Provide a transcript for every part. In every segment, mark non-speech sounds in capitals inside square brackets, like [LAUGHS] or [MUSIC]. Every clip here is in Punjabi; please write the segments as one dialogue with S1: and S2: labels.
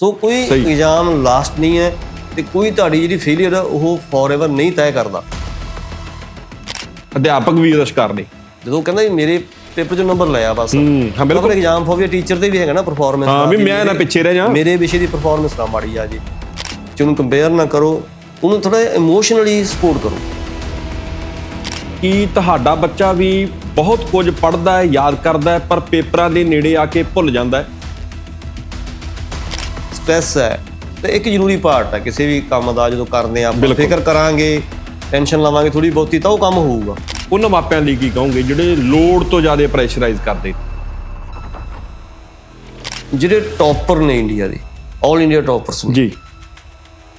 S1: ਸੋ ਕੋਈ
S2: ਸਹੀ।
S1: ਐਗਜ਼ਾਮ ਲਾਸਟ ਨਹੀਂ ਹੈ ਤੇ ਕੋਈ ਤੁਹਾਡੀ ਜਿਹੜੀ ਫੇਲਿਅਰ ਹੈ ਉਹ ਫੋਰਐਵਰ ਨਹੀਂ ਤੈਅ ਕਰਦਾ।
S2: ਅਧਿਆਪਕ ਵੀ ਇਹਦਾ ਸ਼ਿਕਾਰ ਨੇ।
S1: ਜਦੋਂ ਕਹਿੰਦਾ ਜੀ ਮੇਰੇ ਪੇਪਰ 'ਚ ਨੰਬਰ ਲਿਆ ਬਸ।
S2: ਹੂੰ ਬਿਲਕੁਲ।
S1: ਐਗਜ਼ਾਮ ਫੋਬੀਆ ਟੀਚਰ ਤੇ ਵੀ ਹੈਗਾ ਨਾ ਪਰਫਾਰਮੈਂਸ
S2: ਹਾਂ ਵੀ ਮੈਂ ਨਾ ਪਿੱਛੇ ਰਹਿ ਜਾ
S1: ਮੇਰੇ ਵਿਸ਼ੇ ਦੀ ਪਰਫਾਰਮੈਂਸ ਨਾ ਮਾੜੀ ਆ ਜੀ। ਜੇ ਉਹਨੂੰ ਕੰਪੇਅਰ ਨਾ ਕਰੋ ਉਹਨੂੰ ਥੋੜਾ ਇਮੋਸ਼ਨਲੀ ਸਪੋਰਟ ਕਰੋ।
S2: ਕਿ ਤੁਹਾਡਾ ਬੱਚਾ ਵੀ ਬਹੁਤ ਕੁਝ ਪੜ੍ਹਦਾ ਹੈ ਯਾਦ ਕਰਦਾ ਹੈ ਪਰ ਪੇਪਰਾਂ ਦੇ ਨੇੜੇ ਆ ਕੇ ਭੁੱਲ ਜਾਂਦਾ ਹੈ?
S1: ਸਟ੍ਰੈਸ ਹੈ ਤੇ ਇੱਕ ਜ਼ਰੂਰੀ ਪਾਰਟ ਹੈ ਕਿਸੇ ਵੀ ਕੰਮ ਦਾ ਜਦੋਂ ਕਰਦੇ ਆ ਆਪਾਂ। ਫਿਕਰ ਕਰਾਂਗੇ ਟੈਨਸ਼ਨ ਲਵਾਂਗੇ ਥੋੜੀ ਬਹੁਤੀ ਤਾਂ ਉਹ ਕੰਮ ਹੋਊਗਾ।
S2: ਉਹਨਾਂ ਮਾਪਿਆਂ ਲਈ ਕੀ ਕਹੋਗੇ ਜਿਹੜੇ ਲੋਡ ਤੋਂ ਜ਼ਿਆਦਾ ਪ੍ਰੈਸ਼ਰਾਈਜ਼ ਕਰਦੇ?
S1: ਜਿਹੜੇ ਟੌਪਰ ਨੇ ਇੰਡੀਆ ਦੇ 올 ਇੰਡੀਆ ਟੌਪਰਸ ਨੇ
S2: ਜੀ।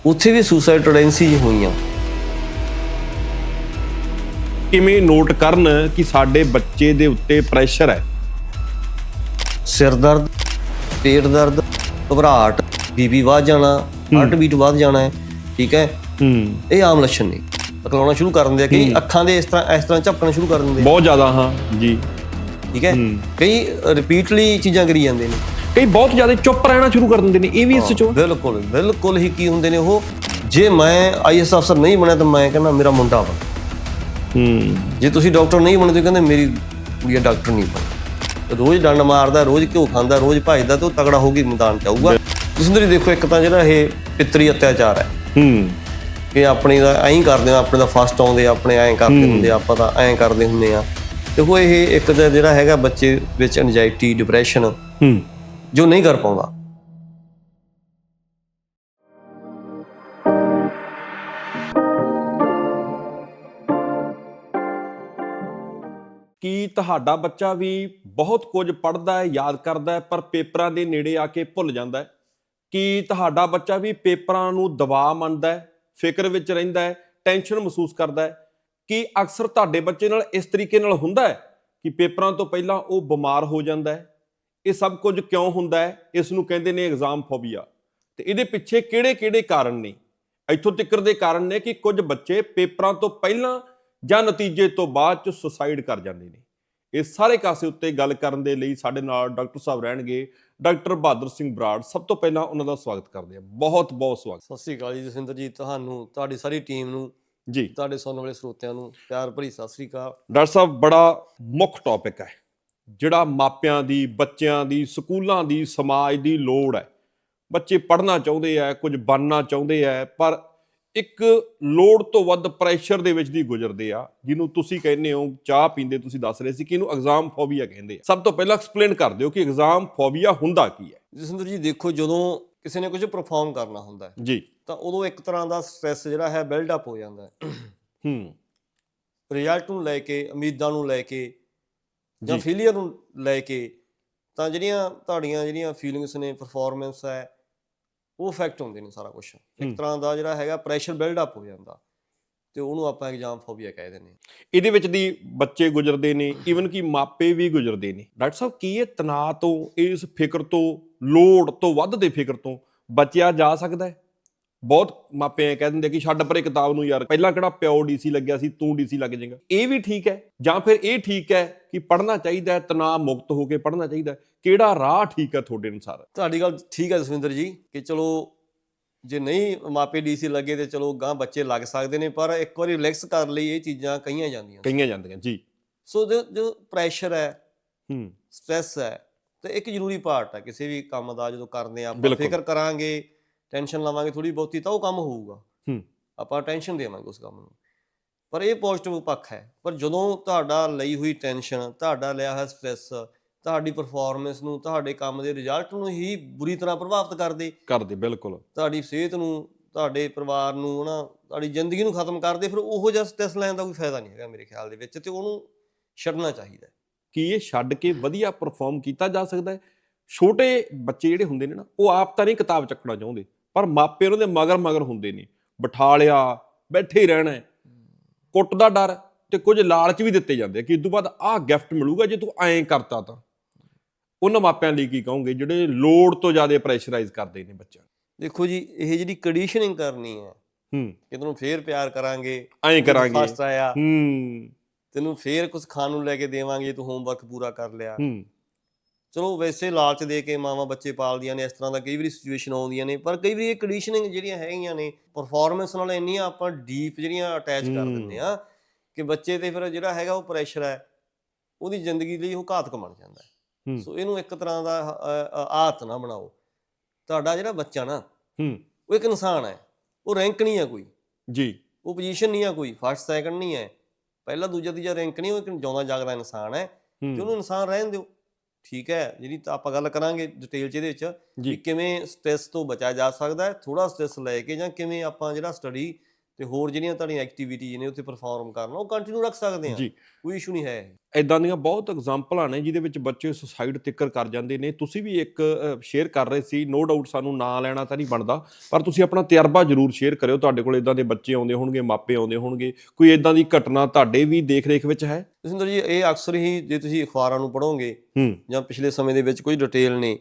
S1: ਉੱਥੇ ਵੀ ਸੁਸਾਈਡ ਟੈਂਡੈਂਸੀ ਹੋਈਆਂ।
S2: ਕਿਵੇਂ ਨੋਟ ਕਰਨ ਕਿ ਸਾਡੇ ਬੱਚੇ ਦੇ ਉੱਤੇ ਪ੍ਰੈਸ਼ਰ ਹੈ?
S1: ਸਿਰ ਦਰਦ ਪੇਟ ਦਰਦ ਘਬਰਾਹਟ ਬੀਪੀ ਵੱਧ ਜਾਣਾ ਹਾਰਟ ਬੀਟ ਵੱਧ ਜਾਣਾ ਹੈ ਠੀਕ ਹੈ?
S2: ਹੂੰ।
S1: ਇਹ ਆਮ ਲੱਛਣ ਨੇ। ਅਕਲਾਉਣਾ ਸ਼ੁਰੂ ਕਰ ਦਿੰਦੇ ਆ ਕਈ ਅੱਖਾਂ ਦੇ ਇਸ ਤਰ੍ਹਾਂ ਇਸ ਤਰ੍ਹਾਂ ਝਪਕਣਾ ਸ਼ੁਰੂ ਕਰ ਦਿੰਦੇ ਆ।
S2: ਬਹੁਤ ਜ਼ਿਆਦਾ ਹਾਂ ਜੀ।
S1: ਠੀਕ ਹੈ? ਕਈ ਰਿਪੀਟਲੀ ਚੀਜ਼ਾਂ ਕਰੀ ਜਾਂਦੇ ਨੇ।
S2: ਕਈ ਬਹੁਤ ਜ਼ਿਆਦਾ ਚੁੱਪ ਰਹਿਣਾ ਸ਼ੁਰੂ ਕਰ ਦਿੰਦੇ ਨੇ ਇਹ ਵੀ ਇਸ ਚੋਂ
S1: ਬਿਲਕੁਲ ਬਿਲਕੁਲ ਹੀ ਕੀ ਹੁੰਦੇ ਨੇ ਉਹ ਜੇ ਮੈਂ ਆਈਐਸ ਅਫਸਰ ਨਹੀਂ ਬਣਿਆ ਤਾਂ ਮੈਂ ਕਹਿੰਦਾ ਮੇਰਾ ਮੁੰਡਾ ਬਣ।
S2: ਹੂੰ।
S1: ਜੇ ਤੁਸੀਂ ਡਾਕਟਰ ਨਹੀਂ ਬਣੇ ਤਾਂ ਕਹਿੰਦੇ ਮੇਰੀ ਕੁੜੀ ਡਾਕਟਰ ਨਹੀਂ ਬਣ। ਰੋਜ਼ ਡੰਡ ਮਾਰਦਾ ਰੋਜ਼ ਘਿਓ ਖਾਂਦਾ ਰੋਜ਼ ਭਜਦਾ ਤੇ ਉਹ ਤਗੜਾ ਹੋ ਕੇ ਮੈਦਾਨ ਚ ਆਊਗਾ। ਤੁਸੀਂ ਹੀ ਦੇਖੋ ਇੱਕ ਤਾਂ ਜਿਹੜਾ ਇਹ ਪਿਤਰੀ ਅਤਿਆਚਾਰ ਹੈ।
S2: ਹੂੰ।
S1: ਕਿ ਆਪਣੀ ਦਾ ਐਂ ਕਰਦੇ ਆ ਆਪਣੇ ਦਾ ਫਸਟ ਆਉਂਦੇ ਆ, ਆਪਣੇ ਐਂ ਕਰਦੇ ਹੁੰਦੇ ਆ, ਆਪਾਂ ਤਾਂ ਐਂ ਕਰਦੇ ਹੁੰਦੇ ਆ। ਤੇ ਉਹ ਇਹ ਇੱਕ ਤਾਂ ਜਿਹੜਾ ਹੈਗਾ ਬੱਚੇ ਵਿੱਚ ਐਂਜ਼ਾਈਟੀ ਡਿਪਰੈਸ਼ਨ
S2: ਹੂੰ।
S1: ਜੋ ਨਹੀਂ ਕਰ ਪਾਉਂਦਾ।
S2: ਕਿ ਤੁਹਾਡਾ ਬੱਚਾ ਵੀ ਬਹੁਤ ਕੁਝ ਪੜ੍ਹਦਾ ਹੈ, ਯਾਦ ਕਰਦਾ ਹੈ, ਪਰ ਪੇਪਰਾਂ ਦੇ ਨੇੜੇ ਆ ਕੇ ਭੁੱਲ ਜਾਂਦਾ ਹੈ। ਕਿ ਤੁਹਾਡਾ ਬੱਚਾ ਵੀ ਪੇਪਰਾਂ ਨੂੰ ਦਬਾਅ ਮੰਨਦਾ ਹੈ, ਫਿਕਰ ਵਿੱਚ ਰਹਿੰਦਾ ਹੈ, ਟੈਨਸ਼ਨ ਮਹਿਸੂਸ ਕਰਦਾ ਹੈ ਕਿ ਅਕਸਰ ਤੁਹਾਡੇ ਬੱਚੇ ਨਾਲ ਇਸ ਤਰੀਕੇ ਨਾਲ ਹੁੰਦਾ ਹੈ ਕਿ ਪੇਪਰਾਂ ਤੋਂ ਪਹਿਲਾਂ ਉਹ ਬਿਮਾਰ ਹੋ ਜਾਂਦਾ ਹੈ। ਇਹ ਸਭ ਕੁਝ ਕਿਉਂ ਹੁੰਦਾ ਹੈ? ਇਸ ਨੂੰ ਕਹਿੰਦੇ ਨੇ ਐਗਜ਼ਾਮ ਫੋਬੀਆ ਤੇ ਇਹਦੇ ਪਿੱਛੇ ਕਿਹੜੇ-ਕਿਹੜੇ ਕਾਰਨ ਨੇ? ਇੱਥੋਂ ਤੱਕਰ ਦੇ ਕਾਰਨ ਨੇ ਕਿ ਕੁਝ ਬੱਚੇ ਪੇਪਰਾਂ ਤੋਂ ਪਹਿਲਾਂ ਜਾਂ ਨਤੀਜੇ ਤੋਂ ਬਾਅਦ ਚ ਸੁਸਾਈਡ ਕਰ ਜਾਂਦੇ ਨੇ। ਇਹ ਸਾਰੇ ਕਾਸੇ ਉੱਤੇ ਗੱਲ ਕਰਨ ਦੇ ਲਈ ਸਾਡੇ ਨਾਲ ਡਾਕਟਰ ਸਾਹਿਬ ਰਹਿਣਗੇ। ਡਾਕਟਰ ਬਹਾਦਰ ਸਿੰਘ ਬਰਾੜ ਸਭ ਤੋਂ ਪਹਿਲਾਂ ਉਹਨਾਂ ਦਾ ਸਵਾਗਤ ਕਰਦੇ ਹਾਂ। ਬਹੁਤ ਬਹੁਤ ਸਵਾਗਤ।
S1: ਸਤਿ ਸ੍ਰੀ ਅਕਾਲ ਜੀ ਜਸਵਿੰਦਰ ਜੀ ਤੁਹਾਨੂੰ ਤੁਹਾਡੀ ਸਾਰੀ ਟੀਮ ਨੂੰ
S2: ਜੀ।
S1: ਤੁਹਾਡੇ ਸੁਣਨ ਵਾਲੇ ਸਰੋਤਿਆਂ ਨੂੰ ਪਿਆਰ ਭਰੀ ਸਤਿ ਸ੍ਰੀ ਅਕਾਲ।
S2: ਡਾਕਟਰ ਸਾਹਿਬ ਬੜਾ ਮੁੱਖ ਟੌਪਿਕ ਹੈ। ਜਿਹੜਾ ਮਾਪਿਆਂ ਦੀ ਬੱਚਿਆਂ ਦੀ ਸਕੂਲਾਂ ਦੀ ਸਮਾਜ ਦੀ ਲੋੜ ਹੈ। ਬੱਚੇ ਪੜ੍ਹਨਾ ਚਾਹੁੰਦੇ ਆ ਕੁਝ ਬਣਨਾ ਚਾਹੁੰਦੇ ਆ ਪਰ ਇੱਕ ਲੋੜ ਤੋਂ ਵੱਧ ਪ੍ਰੈਸ਼ਰ ਦੇ ਵਿੱਚ ਦੀ ਗੁਜ਼ਰਦੇ ਆ ਜਿਹਨੂੰ ਤੁਸੀਂ ਕਹਿੰਦੇ ਹੋ ਚਾਹ ਪੀਂਦੇ ਤੁਸੀਂ ਦੱਸ ਰਹੇ ਸੀ ਕਿ ਇਹਨੂੰ ਐਗਜ਼ਾਮ ਫੋਬੀਆ ਕਹਿੰਦੇ ਆ। ਸਭ ਤੋਂ ਪਹਿਲਾਂ ਐਕਸਪਲੇਨ ਕਰ ਦਿਓ ਕਿ ਐਗਜ਼ਾਮ ਫੋਬੀਆ ਹੁੰਦਾ ਕੀ ਹੈ।
S1: ਜਸਵਿੰਦਰ ਜੀ ਦੇਖੋ ਜਦੋਂ ਕਿਸੇ ਨੇ ਕੁਝ ਪਰਫਾਰਮ ਕਰਨਾ ਹੁੰਦਾ ਹੈ
S2: ਜੀ।
S1: ਤਾਂ ਉਦੋਂ ਇੱਕ ਤਰ੍ਹਾਂ ਦਾ ਸਟ੍ਰੈਸ ਜਿਹੜਾ ਹੈ ਬਿਲਡ ਅਪ ਹੋ ਜਾਂਦਾ ਹੈ।
S2: ਹੂੰ।
S1: ਰਿਜ਼ਲਟ ਨੂੰ ਲੈ ਕੇ ਉਮੀਦਾਂ ਨੂੰ ਲੈ ਕੇ ਜੀ। ਫੇਲਿਅਰ ਨੂੰ ਲੈ ਕੇ ਤਾਂ ਜਿਹੜੀਆਂ ਤੁਹਾਡੀਆਂ ਜਿਹੜੀਆਂ ਫੀਲਿੰਗਸ ਨੇ ਪਰਫਾਰਮੈਂਸ ਹੈ ਉਹ ਇਫੈਕਟ ਹੁੰਦੇ ਨੇ ਸਾਰਾ ਕੁਝ। ਇੱਕ ਤਰ੍ਹਾਂ ਦਾ ਜਿਹੜਾ ਹੈਗਾ ਪ੍ਰੈਸ਼ਰ ਬਿਲਡ ਅਪ ਹੋ ਜਾਂਦਾ ਤੇ ਉਹਨੂੰ ਆਪਾਂ ਐਗਜ਼ਾਮ ਫੋਬੀਆ ਕਹਿ ਦਿੰਦੇ ਹਾਂ।
S2: ਇਹਦੇ ਵਿੱਚ ਦੀ ਬੱਚੇ ਗੁਜ਼ਰਦੇ ਨੇ ਈਵਨ ਕਿ ਮਾਪੇ ਵੀ ਗੁਜ਼ਰਦੇ ਨੇ। ਡਾਕਟਰ ਸਾਹਿਬ ਕੀ ਇਹ ਤਣਾਅ ਤੋਂ ਇਸ ਫਿਕਰ ਤੋਂ ਲੋੜ ਤੋਂ ਵੱਧ ਦੇ ਫਿਕਰ ਤੋਂ ਬਚਿਆ ਜਾ ਸਕਦਾ ਹੈ? ਬਹੁਤ ਮਾਪੇ ਕਹਿ ਦਿੰਦੇ ਕਿ ਛੱਡ ਪਰੇ ਕਿਤਾਬ ਨੂੰ ਯਾਰ ਪਹਿਲਾਂ ਕਿਹੜਾ ਪਿਓ ਡੀਸੀ ਲੱਗਿਆ ਸੀ ਤੂੰ ਡੀਸੀ ਲੱਗ ਜਾਏਗਾ। ਇਹ ਵੀ ਠੀਕ ਹੈ ਜਾਂ ਫਿਰ ਇਹ ਠੀਕ ਹੈ ਕਿ ਪੜ੍ਹਨਾ ਚਾਹੀਦਾ ਹੈ ਤਣਾਅ ਮੁਕਤ ਹੋ ਕੇ ਪੜ੍ਹਨਾ ਚਾਹੀਦਾ ਹੈ। ਕਿਹੜਾ ਰਾਹ ਠੀਕ ਹੈ ਤੁਹਾਡੇ ਅਨੁਸਾਰ?
S1: ਤੁਹਾਡੀ ਗੱਲ ਠੀਕ ਹੈ ਜਸਵਿੰਦਰ ਜੀ ਕਿ ਚਲੋ ਜੇ ਨਹੀਂ ਮਾਪੇ ਡੀਸੀ ਲੱਗੇ ਤੇ ਚਲੋ ਗਾਂ ਬੱਚੇ ਲੱਗ ਸਕਦੇ ਨੇ ਪਰ ਇੱਕ ਵਾਰੀ ਰਿਲੈਕਸ ਕਰ ਲਈ ਇਹ ਚੀਜ਼ਾਂ ਕਹੀਆਂ ਜਾਂਦੀਆਂ
S2: ਕਹੀਆਂ ਜਾਂਦੀਆਂ ਜੀ।
S1: ਸੋ ਜੋ ਜੋ ਪ੍ਰੈਸ਼ਰ ਹੈ
S2: ਹੂੰ।
S1: ਸਟ੍ਰੈਸ ਹੈ ਤੇ ਇੱਕ ਜ਼ਰੂਰੀ ਪਾਰਟ ਹੈ ਕਿਸੇ ਵੀ ਕੰਮ ਦਾ ਜਦੋਂ ਕਰਦੇ ਆਪਾਂ। ਫਿਕਰ ਕਰਾਂਗੇ ਟੈਨਸ਼ਨ ਲਵਾਂਗੇ ਥੋੜੀ ਬਹੁਤੀ ਤਾਂ ਉਹ ਕੰਮ ਹੋਊਗਾ।
S2: ਹੂੰ।
S1: ਆਪਾਂ ਟੈਨਸ਼ਨ ਦੇਵਾਂਗੇ ਉਸ ਕੰਮ ਨੂੰ। ਪਰ ਇਹ ਪੋਜ਼ਿਟਿਵ ਪੱਖ ਹੈ। ਪਰ ਜਦੋਂ ਤੁਹਾਡਾ ਲਈ ਹੋਈ ਟੈਨਸ਼ਨ ਤੁਹਾਡਾ ਲਿਆ ਹੋਇਆ ਸਟ੍ਰੈਸ ਤੁਹਾਡੀ ਪਰਫਾਰਮੈਂਸ ਨੂੰ ਤੁਹਾਡੇ ਕੰਮ ਦੇ ਰਿਜ਼ਲਟ ਨੂੰ ਹੀ ਬੁਰੀ ਤਰ੍ਹਾਂ ਪ੍ਰਭਾਵਿਤ ਕਰਦੇ।
S2: ਕਰਦੇ ਬਿਲਕੁਲ।
S1: ਤੁਹਾਡੀ ਸਿਹਤ ਨੂੰ ਤੁਹਾਡੇ ਪਰਿਵਾਰ ਨੂੰ ਹਨਾ ਤੁਹਾਡੀ ਜ਼ਿੰਦਗੀ ਨੂੰ ਖਤਮ ਕਰਦੇ ਫਿਰ ਉਹੋ ਜਿਹਾ ਸਟ੍ਰੈਸ ਲੈਣ ਦਾ ਕੋਈ ਫਾਇਦਾ ਨਹੀਂ ਹੈਗਾ ਮੇਰੇ ਖਿਆਲ ਦੇ ਵਿੱਚ ਤੇ ਉਹਨੂੰ ਛੱਡਣਾ ਚਾਹੀਦਾ।
S2: ਕੀ ਇਹ ਛੱਡ ਕੇ ਵਧੀਆ ਪਰਫਾਰਮ ਕੀਤਾ ਜਾ ਸਕਦਾ ਹੈ? ਛੋਟੇ ਬੱਚੇ ਜਿਹੜੇ ਹੁੰਦੇ ਨੇ ਨਾ ਉਹ ਆਪ ਤਾਂ ਨਹੀਂ ਕਿਤਾਬ ਚੱਕਣਾ ਚਾਹੁੰਦੇ। ਪਰ ਮਾਪੇ ਉਹਨਾਂ ਦੇ ਮਗਰ ਮਗਰ ਹੁੰਦੇ ਨੇ। ਬਿਠਾ ਲਿਆ ਬੈਠੇ ਹੀ ਰਹਿਣਾ। ਕੁੱਟ ਦਾ ਡਰ ਤੇ ਕੁਝ ਲਾਲਚ ਵੀ ਦਿੱਤੇ ਜਾਂਦੇ ਕਿ ਇਸ ਤੋਂ ਬਾਅਦ ਆਹ ਗਿਫਟ ਮਿਲੂਗਾ ਜੇ ਤੂੰ ਐਂ ਕਰਤਾ ਤਾਂ। ਉਹਨਾਂ ਮਾਪਿਆਂ ਲਈ ਕੀ ਕਹੋਗੇ ਜਿਹੜੇ ਲੋੜ ਤੋਂ ਜ਼ਿਆਦਾ ਪ੍ਰੈਸ਼ਰਾਈਜ਼ ਕਰਦੇ ਨੇ ਬੱਚਿਆਂ
S1: ਦੇਖੋ ਜੀ ਇਹ ਜਿਹੜੀ ਕੰਡੀਸ਼ਨਿੰਗ ਕਰਨੀ ਹੈ
S2: ਹੂੰ।
S1: ਕਿ ਤੈਨੂੰ ਫੇਰ ਪਿਆਰ ਕਰਾਂਗੇ
S2: ਐਂ ਕਰਾਂਗੇ।
S1: ਫਸਟ ਆਇਆ।
S2: ਹੂੰ।
S1: ਤੈਨੂੰ ਫੇਰ ਕੁਝ ਖਾਣ ਨੂੰ ਲੈ ਕੇ ਦੇਵਾਂਗੇ ਤੂੰ ਹੋਮਵਰਕ ਪੂਰਾ ਕਰ ਲਿਆ।
S2: ਹੂੰ।
S1: ਚਲੋ ਵੈਸੇ ਲਾਲਚ ਦੇ ਕੇ ਮਾਵਾਂ ਬੱਚੇ ਪਾਲਦੀਆਂ ਨੇ ਇਸ ਤਰ੍ਹਾਂ ਦਾ ਕਈ ਵਾਰੀ ਸਿਚੁਏਸ਼ਨ ਆਉਂਦੀਆਂ ਨੇ ਪਰ ਕਈ ਵਾਰੀ ਇਹ ਕੰਡੀਸ਼ਨਿੰਗ ਜਿਹੜੀਆਂ ਹੈਗੀਆਂ ਨੇ ਪਰਫਾਰਮੈਂਸ ਨਾਲ ਇੰਨੀਆਂ ਆਪਾਂ ਡੀਪ ਜਿਹੜੀਆਂ ਅਟੈਚ ਕਰ
S2: ਹੂੰ।
S1: ਦਿੰਦੇ ਆ ਕਿ ਬੱਚੇ ਤੇ ਫਿਰ ਜਿਹੜਾ ਹੈਗਾ ਉਹ ਪ੍ਰੈਸ਼ਰ ਹੈ ਉਹਦੀ ਜ਼ਿੰਦਗੀ ਲਈ ਉਹ ਘਾਤਕ ਬਣ ਜਾਂਦਾ ਹੈ।
S2: ਹੂੰ।
S1: ਸੋ ਇਹਨੂੰ ਇੱਕ ਤਰ੍ਹਾਂ ਦਾ ਆਦਤ ਨਾ ਬਣਾਓ। ਤੁਹਾਡਾ ਜਿਹੜਾ ਬੱਚਾ ਨਾ
S2: ਹੂੰ।
S1: ਉਹ ਇੱਕ ਇਨਸਾਨ ਹੈ ਉਹ ਰੈਂਕ ਨਹੀਂ ਹੈ ਕੋਈ।
S2: ਜੀ।
S1: ਉਹ ਪੋਜੀਸ਼ਨ ਨਹੀਂ ਆ ਕੋਈ ਫਸਟ ਸੈਕੰਡ ਨਹੀਂ ਹੈ। ਪਹਿਲਾ ਦੂਜਾ ਤੀਜਾ ਰੈਂਕ ਨਹੀਂ ਉਹ ਇੱਕ ਜਿਉਂਦਾ ਜਾਗਦਾ ਇਨਸਾਨ ਹੈ। ਤੇ
S2: ਹੂੰ
S1: ਉਹਨੂੰ ਇਨਸਾਨ ਰਹਿਣ ਦਿਓ ਠੀਕ ਹੈ ਜਿਹੜੀ ਤਾਂ ਆਪਾਂ ਗੱਲ ਕਰਾਂਗੇ ਡਿਟੇਲ ਚ ਇਹਦੇ ਵਿੱਚ ਕਿ ਕਿਵੇਂ ਸਟ੍ਰੈਸ ਤੋਂ ਬਚਿਆ ਜਾ ਸਕਦਾ ਹੈ ਥੋੜਾ ਸਟ੍ਰੈਸ ਲੈ ਕੇ ਜਾਂ ਕਿਵੇਂ ਆਪਾਂ ਜਿਹੜਾ ਸਟੱਡੀ ਤੇ ਹੋਰ ਜਿਹੜੀਆਂ ਤੁਹਾਡੀਆਂ ਐਕਟੀਵਿਟੀਜ਼ ਨੇ ਉੱਥੇ ਪਰਫਾਰਮ ਕਰਨਾ ਉਹ ਕੰਟੀਨਿਊ ਰੱਖ ਸਕਦੇ ਆ?
S2: ਜੀ।
S1: ਕੋਈ ਇਸ਼ੂ ਨਹੀਂ ਹੈ
S2: ਇਦਾਂ ਦੀਆਂ ਬਹੁਤ ਐਗਜ਼ਾਮਪਲਾਂ ਨੇ ਜਿਹਦੇ ਵਿੱਚ ਬੱਚੇ ਸੁਸਾਈਡ ਤਿੱਕਰ ਕਰ ਜਾਂਦੇ ਨੇ। ਤੁਸੀਂ ਵੀ ਇੱਕ ਸ਼ੇਅਰ ਕਰ ਰਹੇ ਸੀ ਨੋ ਡਾਊਟ ਸਾਨੂੰ ਨਾਂ ਲੈਣਾ ਤਾਂ ਨਹੀਂ ਬਣਦਾ ਪਰ ਤੁਸੀਂ ਆਪਣਾ ਤਜਰਬਾ ਜ਼ਰੂਰ ਸ਼ੇਅਰ ਕਰਿਓ। ਤੁਹਾਡੇ ਕੋਲ ਇਦਾਂ ਦੇ ਬੱਚੇ ਆਉਂਦੇ ਹੋਣਗੇ ਮਾਪੇ ਆਉਂਦੇ ਹੋਣਗੇ। ਕੋਈ ਇਦਾਂ ਦੀ ਘਟਨਾ ਤੁਹਾਡੇ ਵੀ ਦੇਖ-ਰੇਖ ਵਿੱਚ ਹੈ?
S1: ਜਸਿੰਦਰ ਜੀ ਇਹ ਅਕਸਰ ਹੀ ਜੇ ਤੁਸੀਂ ਅਖਬਾਰਾਂ ਨੂੰ ਪੜ੍ਹੋਗੇ ਜਾਂ ਪਿਛਲੇ ਸਮੇਂ ਦੇ ਵਿੱਚ ਕੁਝ ਡਿਟੇਲ ਨੇ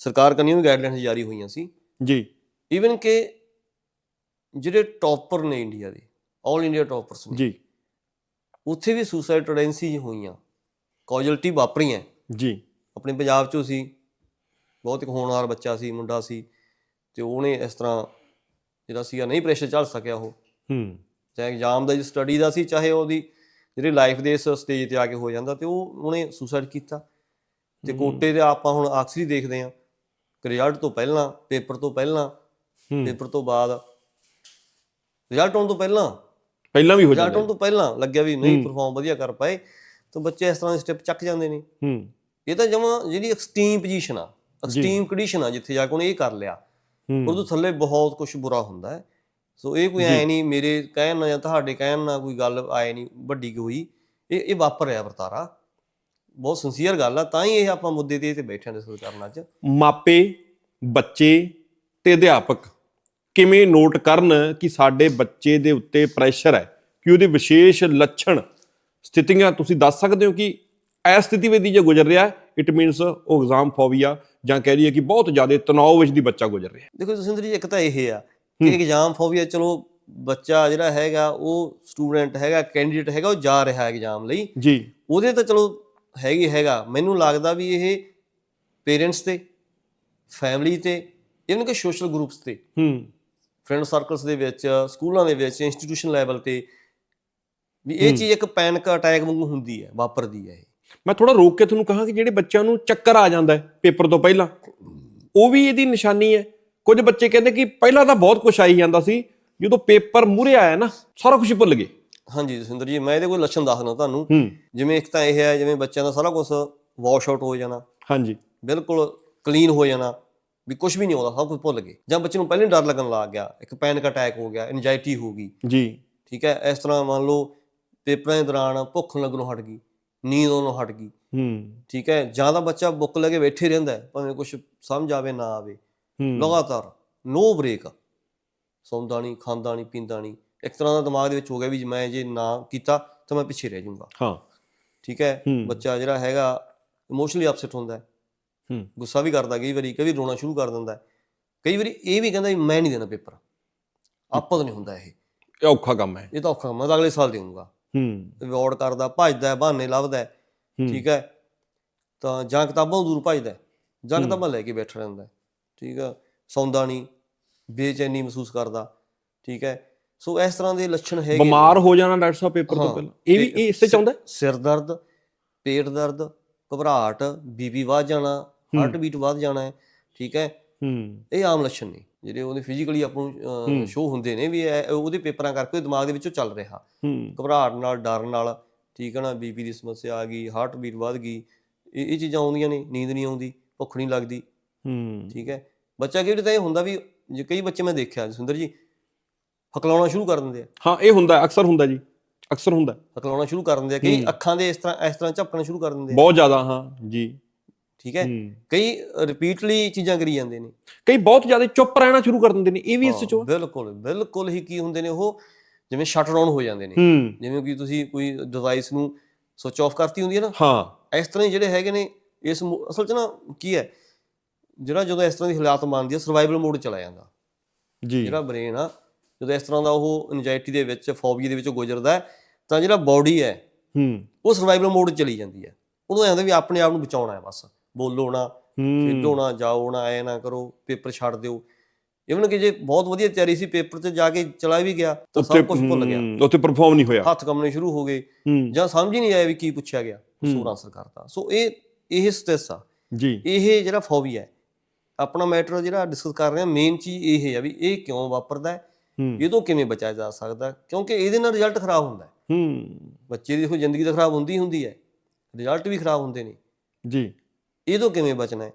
S1: ਸਰਕਾਰ ਕੰਨੀ ਵੀ ਗਾਈਡਲਾਈਨਸ ਜਾਰੀ ਹੋਈਆਂ ਸੀ।
S2: ਜੀ।
S1: ਈਵਨ ਕਿ ਜਿਹੜੇ ਟੌਪਰ ਨੇ ਇੰਡੀਆ ਦੇ 올 ਇੰਡੀਆ ਟੌਪਰਸ ਨੇ।
S2: ਜੀ।
S1: ਉੱਥੇ ਵੀ ਸੁਸਾਈਡ ਟੈਂਡੈਂਸੀ ਹੋਈਆਂ। ਕੌਜਲਟੀ ਵਾਪਰੀਆਂ।
S2: ਜੀ।
S1: ਆਪਣੇ ਪੰਜਾਬ ਚੋਂ ਸੀ ਬਹੁਤ ਇੱਕ ਹੋਣਹਾਰ ਬੱਚਾ ਸੀ ਮੁੰਡਾ ਸੀ ਤੇ ਉਹਨੇ ਇਸ ਤਰ੍ਹਾਂ ਜਿਹੜਾ ਸੀਗਾ ਨਹੀਂ ਪ੍ਰੈਸ਼ਰ ਝੱਲ ਸਕਿਆ ਉਹ।
S2: ਹੂੰ।
S1: ਚਾਹੇ ਐਗਜ਼ਾਮ ਦਾ ਸਟੱਡੀ ਦਾ ਸੀ ਚਾਹੇ ਉਹਦੀ ਜਿਹੜੀ ਲਾਈਫ ਦੇ ਇਸ ਸਟੇਜ ਤੇ ਆ ਕੇ ਹੋ ਜਾਂਦਾ ਤੇ ਉਹ ਉਹਨੇ ਸੁਸਾਈਡ ਕੀਤਾ। ਤੇ। ਕੋਟੇ ਦੇ ਆਪਾਂ ਹੁਣ ਹੀ ਦੇਖਦੇ ਕਿ ਰਿਜ਼ਲਟ ਤੋਂ ਪਹਿਲਾਂ ਪੇਪਰ ਤੋਂ ਪਹਿਲਾਂ ਪੇਪਰ ਤੋਂ ਬਾਅਦ ਰਿਜ਼ਲਟ ਆਉਣ ਤੋਂ ਪਹਿਲਾਂ।
S2: ਪਹਿਲਾਂ ਵੀ ਹੋ
S1: ਰਿਜ਼ਲਟ
S2: ਜਾਂਦਾ
S1: ਆਉਣ ਤੋਂ ਪਹਿਲਾਂ ਲੱਗਿਆ ਵੀ ਨਹੀਂ। ਪਰਫਾਰਮ ਵਧੀਆ ਕਰ ਪਾਏ ਤਾਂ ਬੱਚੇ ਇਸ ਤਰ੍ਹਾਂ ਦੇ ਸਟੈਪ ਚੱਕ ਜਾਂਦੇ ਨੇ।
S2: ਹੂੰ।
S1: ਇਹ ਤਾਂ ਜਮਾ ਜਿਹੜੀ ਐਕਸਟ੍ਰੀਮ ਪੋਜੀਸ਼ਨ ਆ ਐਕਸਟ੍ਰੀਮ ਕੰਡੀਸ਼ਨ ਆ ਜਿੱਥੇ ਜਾ ਕੇ ਉਹਨੇ ਇਹ ਕਰ ਲਿਆ।
S2: ਹੂੰ।
S1: ਉਦੋਂ ਥੱਲੇ ਬਹੁਤ ਕੁਝ ਬੁਰਾ ਹੁੰਦਾ ਹੈ। ਸੋ ਇਹ ਕੋਈ ਐ ਨਹੀਂ ਮੇਰੇ ਕਹਿਣ ਨਾਲ ਜਾਂ ਤੁਹਾਡੇ ਕਹਿਣ ਨਾਲ ਕੋਈ ਗੱਲ ਆਏ ਨਹੀਂ ਵੱਡੀ ਹੋਈ। ਇਹ ਇਹ ਵਾਪਰ ਰਿਹਾ ਵਰਤਾਰਾ। ਬਹੁਤ ਸਿੰਸੀਅਰ ਗੱਲ ਆ ਤਾਂ ਹੀ ਇਹ ਆਪਾਂ ਮੁੱਦੇ ਤੇ ਤੇ ਬੈਠੇ ਹਾਂ ਡਿਸਕਸ ਕਰਨ ਅੱਜ
S2: ਮਾਪੇ ਬੱਚੇ ਤੇ ਅਧਿਆਪਕ। ਕਿਵੇਂ ਨੋਟ ਕਰਨ ਕਿ ਸਾਡੇ ਬੱਚੇ ਦੇ ਉੱਤੇ ਪ੍ਰੈਸ਼ਰ ਹੈ? ਕਿ ਉਹਦੇ ਵਿਸ਼ੇਸ਼ ਲੱਛਣ ਸਥਿਤੀਆਂ ਤੁਸੀਂ ਦੱਸ ਸਕਦੇ ਹੋ ਕਿ ਇਸ ਸਥਿਤੀ ਵਿੱਚ ਦੀ ਜੇ ਗੁਜ਼ਰ ਰਿਹਾ ਇਟ ਮੀਨਸ ਉਹ ਐਗਜ਼ਾਮ ਫੋਬੀਆ ਜਾਂ ਕਹਿ ਲਈਏ ਕਿ ਬਹੁਤ ਜ਼ਿਆਦਾ ਤਣਾਅ ਵਿੱਚ ਦੀ ਬੱਚਾ ਗੁਜ਼ਰ ਰਿਹਾ।
S1: ਦੇਖੋ ਜਸਵਿੰਦਰ ਜੀ ਇੱਕ ਤਾਂ ਇਹ ਆ ਕਿ ਐਗਜ਼ਾਮ ਫੋਬੀਆ ਚਲੋ ਬੱਚਾ ਜਿਹੜਾ ਹੈਗਾ ਉਹ ਸਟੂਡੈਂਟ ਹੈਗਾ ਕੈਂਡੀਡੇਟ ਹੈਗਾ ਉਹ ਜਾ ਰਿਹਾ ਐਗਜ਼ਾਮ ਲਈ।
S2: ਜੀ।
S1: ਉਹਦੇ ਤਾਂ ਚਲੋ ਹੈਗੀ ਹੈਗਾ। ਮੈਨੂੰ ਲੱਗਦਾ ਵੀ ਇਹ ਪੇਰੈਂਟਸ ਤੇ ਫੈਮਿਲੀ ਤੇ ਇਵਨ ਕਿ ਸੋਸ਼ਲ ਗਰੁੱਪਸ ਤੇ।
S2: ਹੂੰ।
S1: ਫਰੈਂਡ ਸਰਕਲਸ ਦੇ ਵਿੱਚ ਸਕੂਲਾਂ ਦੇ ਵਿੱਚ ਇੰਸਟੀਟਿਊਸ਼ਨ ਲੈਵਲ ਤੇ ਵੀ ਇਹ ਚੀਜ਼ ਇੱਕ ਪੈਨਿਕ ਅਟੈਕ ਵਾਂਗੂ ਹੁੰਦੀ ਹੈ ਵਾਪਰਦੀ ਹੈ ਇਹ।
S2: ਮੈਂ ਥੋੜਾ ਰੋਕ ਕੇ ਤੁਹਾਨੂੰ ਕਹਾਂ ਕਿ ਜਿਹੜੇ ਬੱਚਿਆਂ ਨੂੰ ਚੱਕਰ ਆ ਜਾਂਦਾ ਹੈ ਪੇਪਰ ਤੋਂ ਪਹਿਲਾਂ ਉਹ ਵੀ ਇਹਦੀ ਨਿਸ਼ਾਨੀ ਹੈ। ਕੁਝ ਬੱਚੇ ਕਹਿੰਦੇ ਕਿ ਪਹਿਲਾਂ ਤਾਂ ਬਹੁਤ ਕੁਝ ਆਈ ਜਾਂਦਾ ਸੀ ਜਦੋਂ ਪੇਪਰ ਮੂਰੇ ਆਇਆ ਨਾ ਸਾਰਾ ਕੁਝ ਭੁੱਲ ਗਏ।
S1: ਹਾਂਜੀ ਜਸਵਿੰਦਰ ਜੀ ਮੈਂ ਇਹਦੇ ਕੋਈ ਲੱਛਣ ਦੱਸਦਾ ਤੁਹਾਨੂੰ। ਜਿਵੇਂ ਇੱਕ ਤਾਂ ਇਹ ਹੈ ਜਿਵੇਂ ਬੱਚਿਆਂ ਦਾ ਸਾਰਾ ਕੁਝ ਵਾਸ਼ ਆਊਟ ਹੋ ਜਾਣਾ।
S2: ਹਾਂਜੀ।
S1: ਬਿਲਕੁਲ ਕਲੀਨ ਹੋ ਜਾਣਾ। ਵੀ ਕੁਝ ਵੀ ਨਹੀਂ ਆਉਂਦਾ ਸਭ ਕੁਝ ਭੁੱਲ ਗਏ। ਜਾਂ ਬੱਚੇ ਨੂੰ ਪਹਿਲਾਂ ਡਰ ਲੱਗਣ ਲੱਗ ਗਿਆ ਇੱਕ ਪੈਨਿਕ ਅਟੈਕ ਹੋ ਗਿਆ ਐਂਜ਼ਾਇਟੀ ਹੋ ਗਈ।
S2: ਜੀ।
S1: ਠੀਕ ਹੈ ਇਸ ਤਰ੍ਹਾਂ ਮੰਨ ਲਓ ਪੇਪਰਾਂ ਦੇ ਦੌਰਾਨ ਭੁੱਖ ਲੱਗਣੋਂ ਹਟ ਗਈ ਨੀਂਦ ਆਉਣੋਂ ਹਟ ਗਈ।
S2: ਹੂੰ।
S1: ਠੀਕ ਹੈ ਜਾਂ ਤਾਂ ਬੱਚਾ ਬੁੱਕ ਲੈ ਕੇ ਬੈਠੇ ਰਹਿੰਦਾ ਭਾਵੇਂ ਕੁਝ ਸਮਝ ਆਵੇ ਨਾ ਆਵੇ।
S2: ਹੂੰ।
S1: ਲਗਾਤਾਰ ਨੋ ਬ੍ਰੇਕ ਸੌਂਦਾ ਨਹੀਂ ਖਾਂਦਾ ਨਹੀਂ ਪੀਂਦਾ ਨਹੀਂ ਇੱਕ ਤਰ੍ਹਾਂ ਦਾ ਦਿਮਾਗ ਦੇ ਵਿੱਚ ਹੋ ਗਿਆ ਵੀ ਜੇ ਮੈਂ ਜੇ ਨਾ ਕੀਤਾ ਤਾਂ ਮੈਂ ਪਿੱਛੇ ਰਹਿ ਜਾਊਂਗਾ।
S2: ਹਾਂ।
S1: ਠੀਕ ਹੈ
S2: ਹੂੰ।
S1: ਬੱਚਾ ਜਿਹੜਾ ਹੈਗਾ ਇਮੋਸ਼ਨਲੀ ਅਪਸੈਟ ਹੁੰਦਾ ਹੈ।
S2: ਹੂੰ।
S1: ਗੁੱਸਾ ਵੀ ਕਰਦਾ ਕਈ ਵਾਰੀ ਕਈ ਵਾਰੀ ਰੋਣਾ ਸ਼ੁਰੂ ਕਰ ਦਿੰਦਾ। ਕਈ ਵਾਰੀ ਇਹ ਵੀ ਕਹਿੰਦਾ ਮੈਂ ਨਹੀਂ ਦੇਣਾ ਪੇਪਰ। ਆਪਾਂ ਤਾਂ ਨਹੀਂ ਹੁੰਦਾ ਇਹ।
S2: ਇਹ ਔਖਾ ਕੰਮ ਹੈ।
S1: ਇਹ ਤਾਂ ਔਖਾ ਮੈਂ ਤਾਂ ਅਗਲੇ ਸਾਲ ਦੇਵਾਂਗਾ
S2: ਹੂੰ।
S1: ਰਿਵਾਰਡ ਕਰਦਾ ਭੱਜਦਾ ਬਹਾਨੇ ਲੱਭਦਾ। ਠੀਕ ਹੈ। ਤਾਂ ਜਾਂ ਕਿਤਾਬਾਂ ਦੂਰ ਭੱਜਦਾ ਜਾਂ ਕਿਤਾਬਾਂ ਲੈ ਕੇ ਬੈਠਾ ਰਹਿੰਦਾ ਠੀਕ ਹੈ। ਸੌਂਦਾ ਨਹੀਂ ਬੇਚੈਨੀ ਮਹਿਸੂਸ ਕਰਦਾ। ਠੀਕ ਹੈ। ਸੋ ਇਸ ਤਰ੍ਹਾਂ ਦੇ ਲੱਛਣ ਹੈਗੇ।
S2: ਬਿਮਾਰ ਹੋ ਜਾਣਾ ਡਾਕਟਰ ਸਾਹਿਬ ਪੇਪਰ ਤੋਂ। ਪਹਿਲਾਂ। ਇਹ ਵੀ ਇਹ ਇਸੇ ਚ ਆਉਂਦਾ ਹੈ?
S1: ਸਿਰ ਦਰਦ ਪੇਟ ਦਰਦ ਘਬਰਾਹਟ ਬੀਪੀ ਵੱਧ ਜਾਣਾ ਹਾਰਟ ਬੀਟ ਵੱਧ ਜਾਣਾ ਹੈ ਠੀਕ ਹੈ?
S2: ਹੂੰ।
S1: ਇਹ ਆਮ ਲੱਛਣ ਨੇ ਜਿਹੜੇ ਉਹਦੇ ਫਿਜ਼ੀਕਲੀ ਆਪਾਂ ਨੂੰ ਸ਼ੋ ਹੁੰਦੇ ਨੇ ਵੀ ਇਹ- ਉਹਦੇ ਪੇਪਰਾਂ ਕਰਕੇ ਦਿਮਾਗ ਦੇ ਵਿੱਚੋਂ ਚੱਲ ਰਿਹਾ।
S2: ਹੂੰ।
S1: ਘਬਰਾਹਟ ਨਾਲ ਡਰ ਨਾਲ ਠੀਕ ਹੈ ਨਾ? ਬੀਪੀ ਦੀ ਸਮੱਸਿਆ ਆ ਗਈ ਹਾਰਟ ਬੀਟ ਵੱਧ ਗਈ ਇਹ ਇਹ ਚੀਜ਼ਾਂ ਆਉਂਦੀਆਂ ਨੇ ਨੀਂਦ ਨਹੀਂ ਆਉਂਦੀ ਭੁੱਖ ਨਹੀਂ ਲੱਗਦੀ
S2: ਹੂੰ।
S1: ਠੀਕ ਹੈ? ਬੱਚਾ ਕਿਹੜੇ ਤਾਂ ਇਹ ਹੁੰਦਾ ਵੀ ਜੇ ਕਈ ਬੱਚੇ ਮੈਂ ਦੇਖਿਆ ਸੁੰਦਰ ਜੀ ਹਕਲਾਉਣਾ ਸ਼ੁਰੂ ਕਰ ਦਿੰਦੇ ਆ।
S2: ਹਾਂ ਇਹ ਹੁੰਦਾ ਅਕਸਰ ਹੁੰਦਾ ਜੀ ਅਕਸਰ ਹੁੰਦਾ।
S1: ਹਕਲਾਉਣਾ ਸ਼ੁਰੂ ਕਰ ਦਿੰਦੇ ਆ ਕਈ ਅੱਖਾਂ ਦੇ ਇਸ ਤਰ੍ਹਾਂ ਇਸ ਤਰ੍ਹਾਂ ਝਪਕਣਾ ਸ਼ੁਰੂ ਕਰ ਦਿੰਦੇ ਆ।
S2: ਬਹੁਤ ਜ਼ਿਆਦਾ ਹਾਂ ਜੀ।
S1: ਠੀਕ ਹੈ? ਕਈ ਰਿਪੀਟਲੀ ਚੀਜ਼ਾਂ ਕਰੀ ਜਾਂਦੇ ਨੇ।
S2: ਕਈ ਬਹੁਤ ਜ਼ਿਆਦਾ ਚੁੱਪ ਰਹਿਣਾ ਸ਼ੁਰੂ ਕਰ ਦਿੰਦੇ ਨੇ ਇਹ ਵੀ ਇਸ ਚ
S1: ਬਿਲਕੁਲ ਬਿਲਕੁਲ ਹੀ ਕੀ ਹੁੰਦੇ ਨੇ ਉਹ ਜਿਵੇਂ ਸ਼ਟ ਡਾਊਨ ਹੋ ਜਾਂਦੇ ਨੇ। ਜਿਵੇਂ ਕਿ ਤੁਸੀਂ ਕੋਈ ਡਿਵਾਈਸ ਨੂੰ ਸੁਚ ਆਫ ਕਰਤੀ ਹੁੰਦੀ ਹੈ ਨਾ।
S2: ਹਾਂ।
S1: ਇਸ ਤਰ੍ਹਾਂ ਜਿਹੜੇ ਹੈਗੇ ਨੇ ਇਸ ਅਸਲ 'ਚ ਨਾ ਕੀ ਹੈ ਜਿਹੜਾ ਜਦੋਂ ਇਸ ਤਰ੍ਹਾਂ ਦੀ ਹਾਲਾਤ ਮੰਨਦੀ ਹੈ ਸਰਵਾਈਵਲ ਮੋਡ ਚਲਾ ਜਾਂਦਾ।
S2: ਜੀ।
S1: ਜਿਹੜਾ ਬ੍ਰੇਨ ਆ ਜਦੋਂ ਇਸ ਤਰ੍ਹਾਂ ਦਾ ਉਹ ਐਂਜ਼ਾਇਟੀ ਦੇ ਵਿੱਚ ਫੋਬੀਆ ਦੇ ਵਿੱਚੋਂ ਗੁਜ਼ਰਦਾ ਹੈ, ਤਾਂ ਜਿਹੜਾ ਬਾਡੀ ਹੈ
S2: ਹੂੰ।
S1: ਉਹ ਸਰਵਾਈਵਲ ਮੋਡ ਚਲੀ ਜਾਂਦੀ ਹੈ। ਉਹਨੂੰ ਐਂ ਹੁੰਦਾ ਵੀ ਆਪਣੇ ਆਪ ਨੂੰ ਬਚਾਉਣਾ ਹੈ ਬਸ। ਬੋਲੋ ਨਾ ਖੇਡੋ ਨਾ ਜਾਓ ਨਾ ਐ ਨਾ ਕਰੋ ਪੇਪਰ ਛੱਡ ਦਿਓ। ਇਵਨ ਕਿ ਜੇ ਬਹੁਤ ਵਧੀਆ ਤਿਆਰੀ ਸੀ ਪੇਪਰ ਤੇ ਜਾ ਕੇ ਚਲਾ ਵੀ ਗਿਆ ਤਾਂ ਸਭ ਕੁਝ ਭੁੱਲ ਗਿਆ।
S2: ਉੱਥੇ ਪਰਫਾਰਮ ਨਹੀਂ ਹੋਇਆ।
S1: ਹੱਥ ਕੰਮਣੇ ਸ਼ੁਰੂ ਹੋ ਗਏ। ਜਾਂ ਸਮਝ ਹੀ ਨਹੀਂ ਆਇਆ ਵੀ ਕੀ ਪੁੱਛਿਆ ਗਿਆ ਸੂਰ ਆਨਸਰ ਕਰਤਾ ਸੋ ਇਹ ਇਹ ਸਟ੍ਰੈਸ ਆ।
S2: ਜੀ।
S1: ਇਹ ਜਿਹੜਾ ਫੋਬੀਆ ਹੈ ਆਪਣਾ ਮੈਟਰ ਜਿਹੜਾ ਡਿਸਕਸ ਕਰ ਰਹੇ ਹਾਂ ਮੇਨ ਚੀਜ਼ ਇਹ ਹੈ ਵੀ ਇਹ ਕਿਉਂ ਵਾਪਰਦਾ ਹੈ? ਇਹ ਤੋਂ ਕਿਵੇਂ ਬਚਿਆ ਜਾ ਸਕਦਾ? ਕਿਉਂਕਿ ਇਹਦੇ ਨਾਲ ਰਿਜ਼ਲਟ ਖਰਾਬ ਹੁੰਦਾ ਹੈ।
S2: ਹੂੰ।
S1: ਬੱਚੇ ਦੀ ਦੇਖੋ ਜ਼ਿੰਦਗੀ ਤਾਂ ਖਰਾਬ ਹੁੰਦੀ ਹੁੰਦੀ ਹੈ। ਰਿਜ਼ਲਟ ਵੀ ਖਰਾਬ ਹੁੰਦੇ ਨੇ।
S2: ਜੀ।
S1: ਇਹ ਤੋਂ ਕਿਵੇਂ ਬਚਣਾ ਹੈ?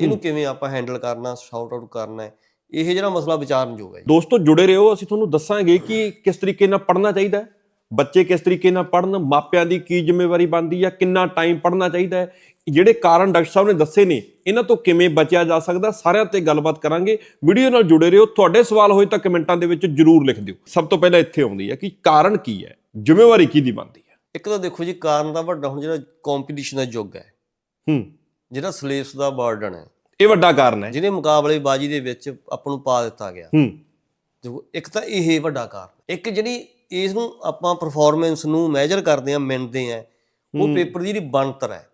S1: ਇਹਨੂੰ ਕਿਵੇਂ ਆਪਾਂ ਹੈਂਡਲ ਕਰਨਾ ਸ਼ਾਰਟ ਆਊਟ ਕਰਨਾ ਹੈ? ਇਹ ਜਿਹੜਾ ਮਸਲਾ ਵਿਚਾਰਨਯੋਗ ਹੈ ਜੀ।
S2: ਦੋਸਤੋ ਜੁੜੇ ਰਹੋ ਅਸੀਂ ਤੁਹਾਨੂੰ ਦੱਸਾਂਗੇ ਕਿ ਕਿਸ ਤਰੀਕੇ ਨਾਲ ਪੜ੍ਹਨਾ ਚਾਹੀਦਾ ਹੈ। ਬੱਚੇ ਕਿਸ ਤਰੀਕੇ ਨਾਲ ਪੜ੍ਹਨ ਮਾਪਿਆਂ ਦੀ ਕੀ ਜ਼ਿੰਮੇਵਾਰੀ ਬਣਦੀ ਹੈ ਕਿੰਨਾ ਟਾਈਮ ਪੜ੍ਹਨਾ ਚਾਹੀਦਾ ਹੈ। ਜਿਹੜੇ ਕਾਰਨ ਡਾਕਟਰ ਸਾਹਿਬ ਨੇ ਦੱਸੇ ਨੇ ਇਹਨਾਂ ਤੋਂ ਕਿਵੇਂ ਬਚਿਆ ਜਾ ਸਕਦਾ ਸਾਰਿਆਂ ਤੇ ਗੱਲਬਾਤ ਕਰਾਂਗੇ। ਵੀਡੀਓ ਨਾਲ ਜੁੜੇ ਰਹੋ ਤੁਹਾਡੇ ਸਵਾਲ ਹੋਏ ਤਾਂ ਕਮੈਂਟਾਂ ਦੇ ਵਿੱਚ ਜਰੂਰ ਲਿਖ ਦਿਓ। ਸਭ ਤੋਂ ਪਹਿਲਾਂ ਇੱਥੇ ਆਉਂਦੀ ਹੈ ਕਿ ਕਾਰਨ ਕੀ ਹੈ ਜ਼ਿੰਮੇਵਾਰੀ ਕਿਹਦੀ ਬਣਦੀ ਹੈ?
S1: ਇੱਕ ਤਾਂ ਦੇਖੋ ਜੀ ਕਾਰਨ ਦਾ ਵੱਡਾ ਹੁਣ ਜਿਹੜਾ ਕੰਪੀਟੀਸ਼ਨ ਦਾ ਯੁੱਗ ਹੈ।
S2: ਹੂੰ।
S1: ਜਿਹੜਾ ਸਲੇਬਸ ਦਾ ਬਰਡਨ ਹੈ।
S2: ਇਹ ਵੱਡਾ ਕਾਰਨ ਹੈ।
S1: ਜਿਹਦੇ ਮੁਕਾਬਲੇਬਾਜ਼ੀ ਦੇ ਵਿੱਚ ਆਪਾਂ ਨੂੰ ਪਾ ਦਿੱਤਾ ਗਿਆ।
S2: ਹੂੰ।
S1: ਦੇਖੋ ਇੱਕ ਤਾਂ ਇਹ ਵੱਡਾ ਕਾਰਨ। ਇੱਕ ਜਿਹੜੀ ਇਸ ਨੂੰ ਆਪਾਂ ਪਰਫਾਰਮੈਂਸ ਨੂੰ ਮੈਜਰ ਕਰਦੇ ਆ ਮਿਣਦੇ ਆ ਉਹ ਪੇਪਰ ਦੀ ਜਿਹੜੀ ਬਣਤਰ ਹੈ।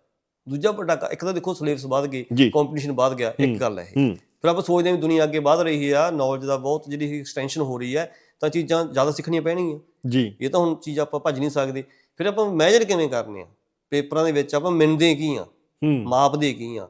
S1: ਦੂਜਾ ਵੱਡਾ ਇੱਕ ਤਾਂ ਦੇਖੋ ਸਿਲੇਬਸ ਵੱਧ। ਗਏ ਕੰਪੀਟੀਸ਼ਨ ਵੱਧ ਗਿਆ ਇੱਕ ਗੱਲ ਹੈ ਇਹ। ਫਿਰ ਆਪਾਂ ਸੋਚਦੇ ਹਾਂ ਵੀ ਦੁਨੀਆ ਅੱਗੇ ਵਧ ਰਹੀ ਆ ਨੌਲੇਜ ਦਾ ਬਹੁਤ ਜਿਹੜੀ ਐਕਸਟੈਂਸ਼ਨ ਹੋ ਰਹੀ ਹੈ ਤਾਂ ਚੀਜ਼ਾਂ ਜ਼ਿਆਦਾ ਸਿੱਖਣੀਆਂ ਪੈਣਗੀਆਂ।
S2: ਜੀ।
S1: ਇਹ ਤਾਂ ਹੁਣ ਚੀਜ਼ ਆਪਾਂ ਭੱਜ ਨਹੀਂ ਸਕਦੇ। ਫਿਰ ਆਪਾਂ ਮੈਜਰ ਕਿਵੇਂ ਕਰਨੇ ਆ? ਪੇਪਰਾਂ ਦੇ ਵਿੱਚ ਆਪਾਂ ਮਿਣਦੇ ਕੀ ਆ? ਮਾਪਦੇ ਕੀ ਆ?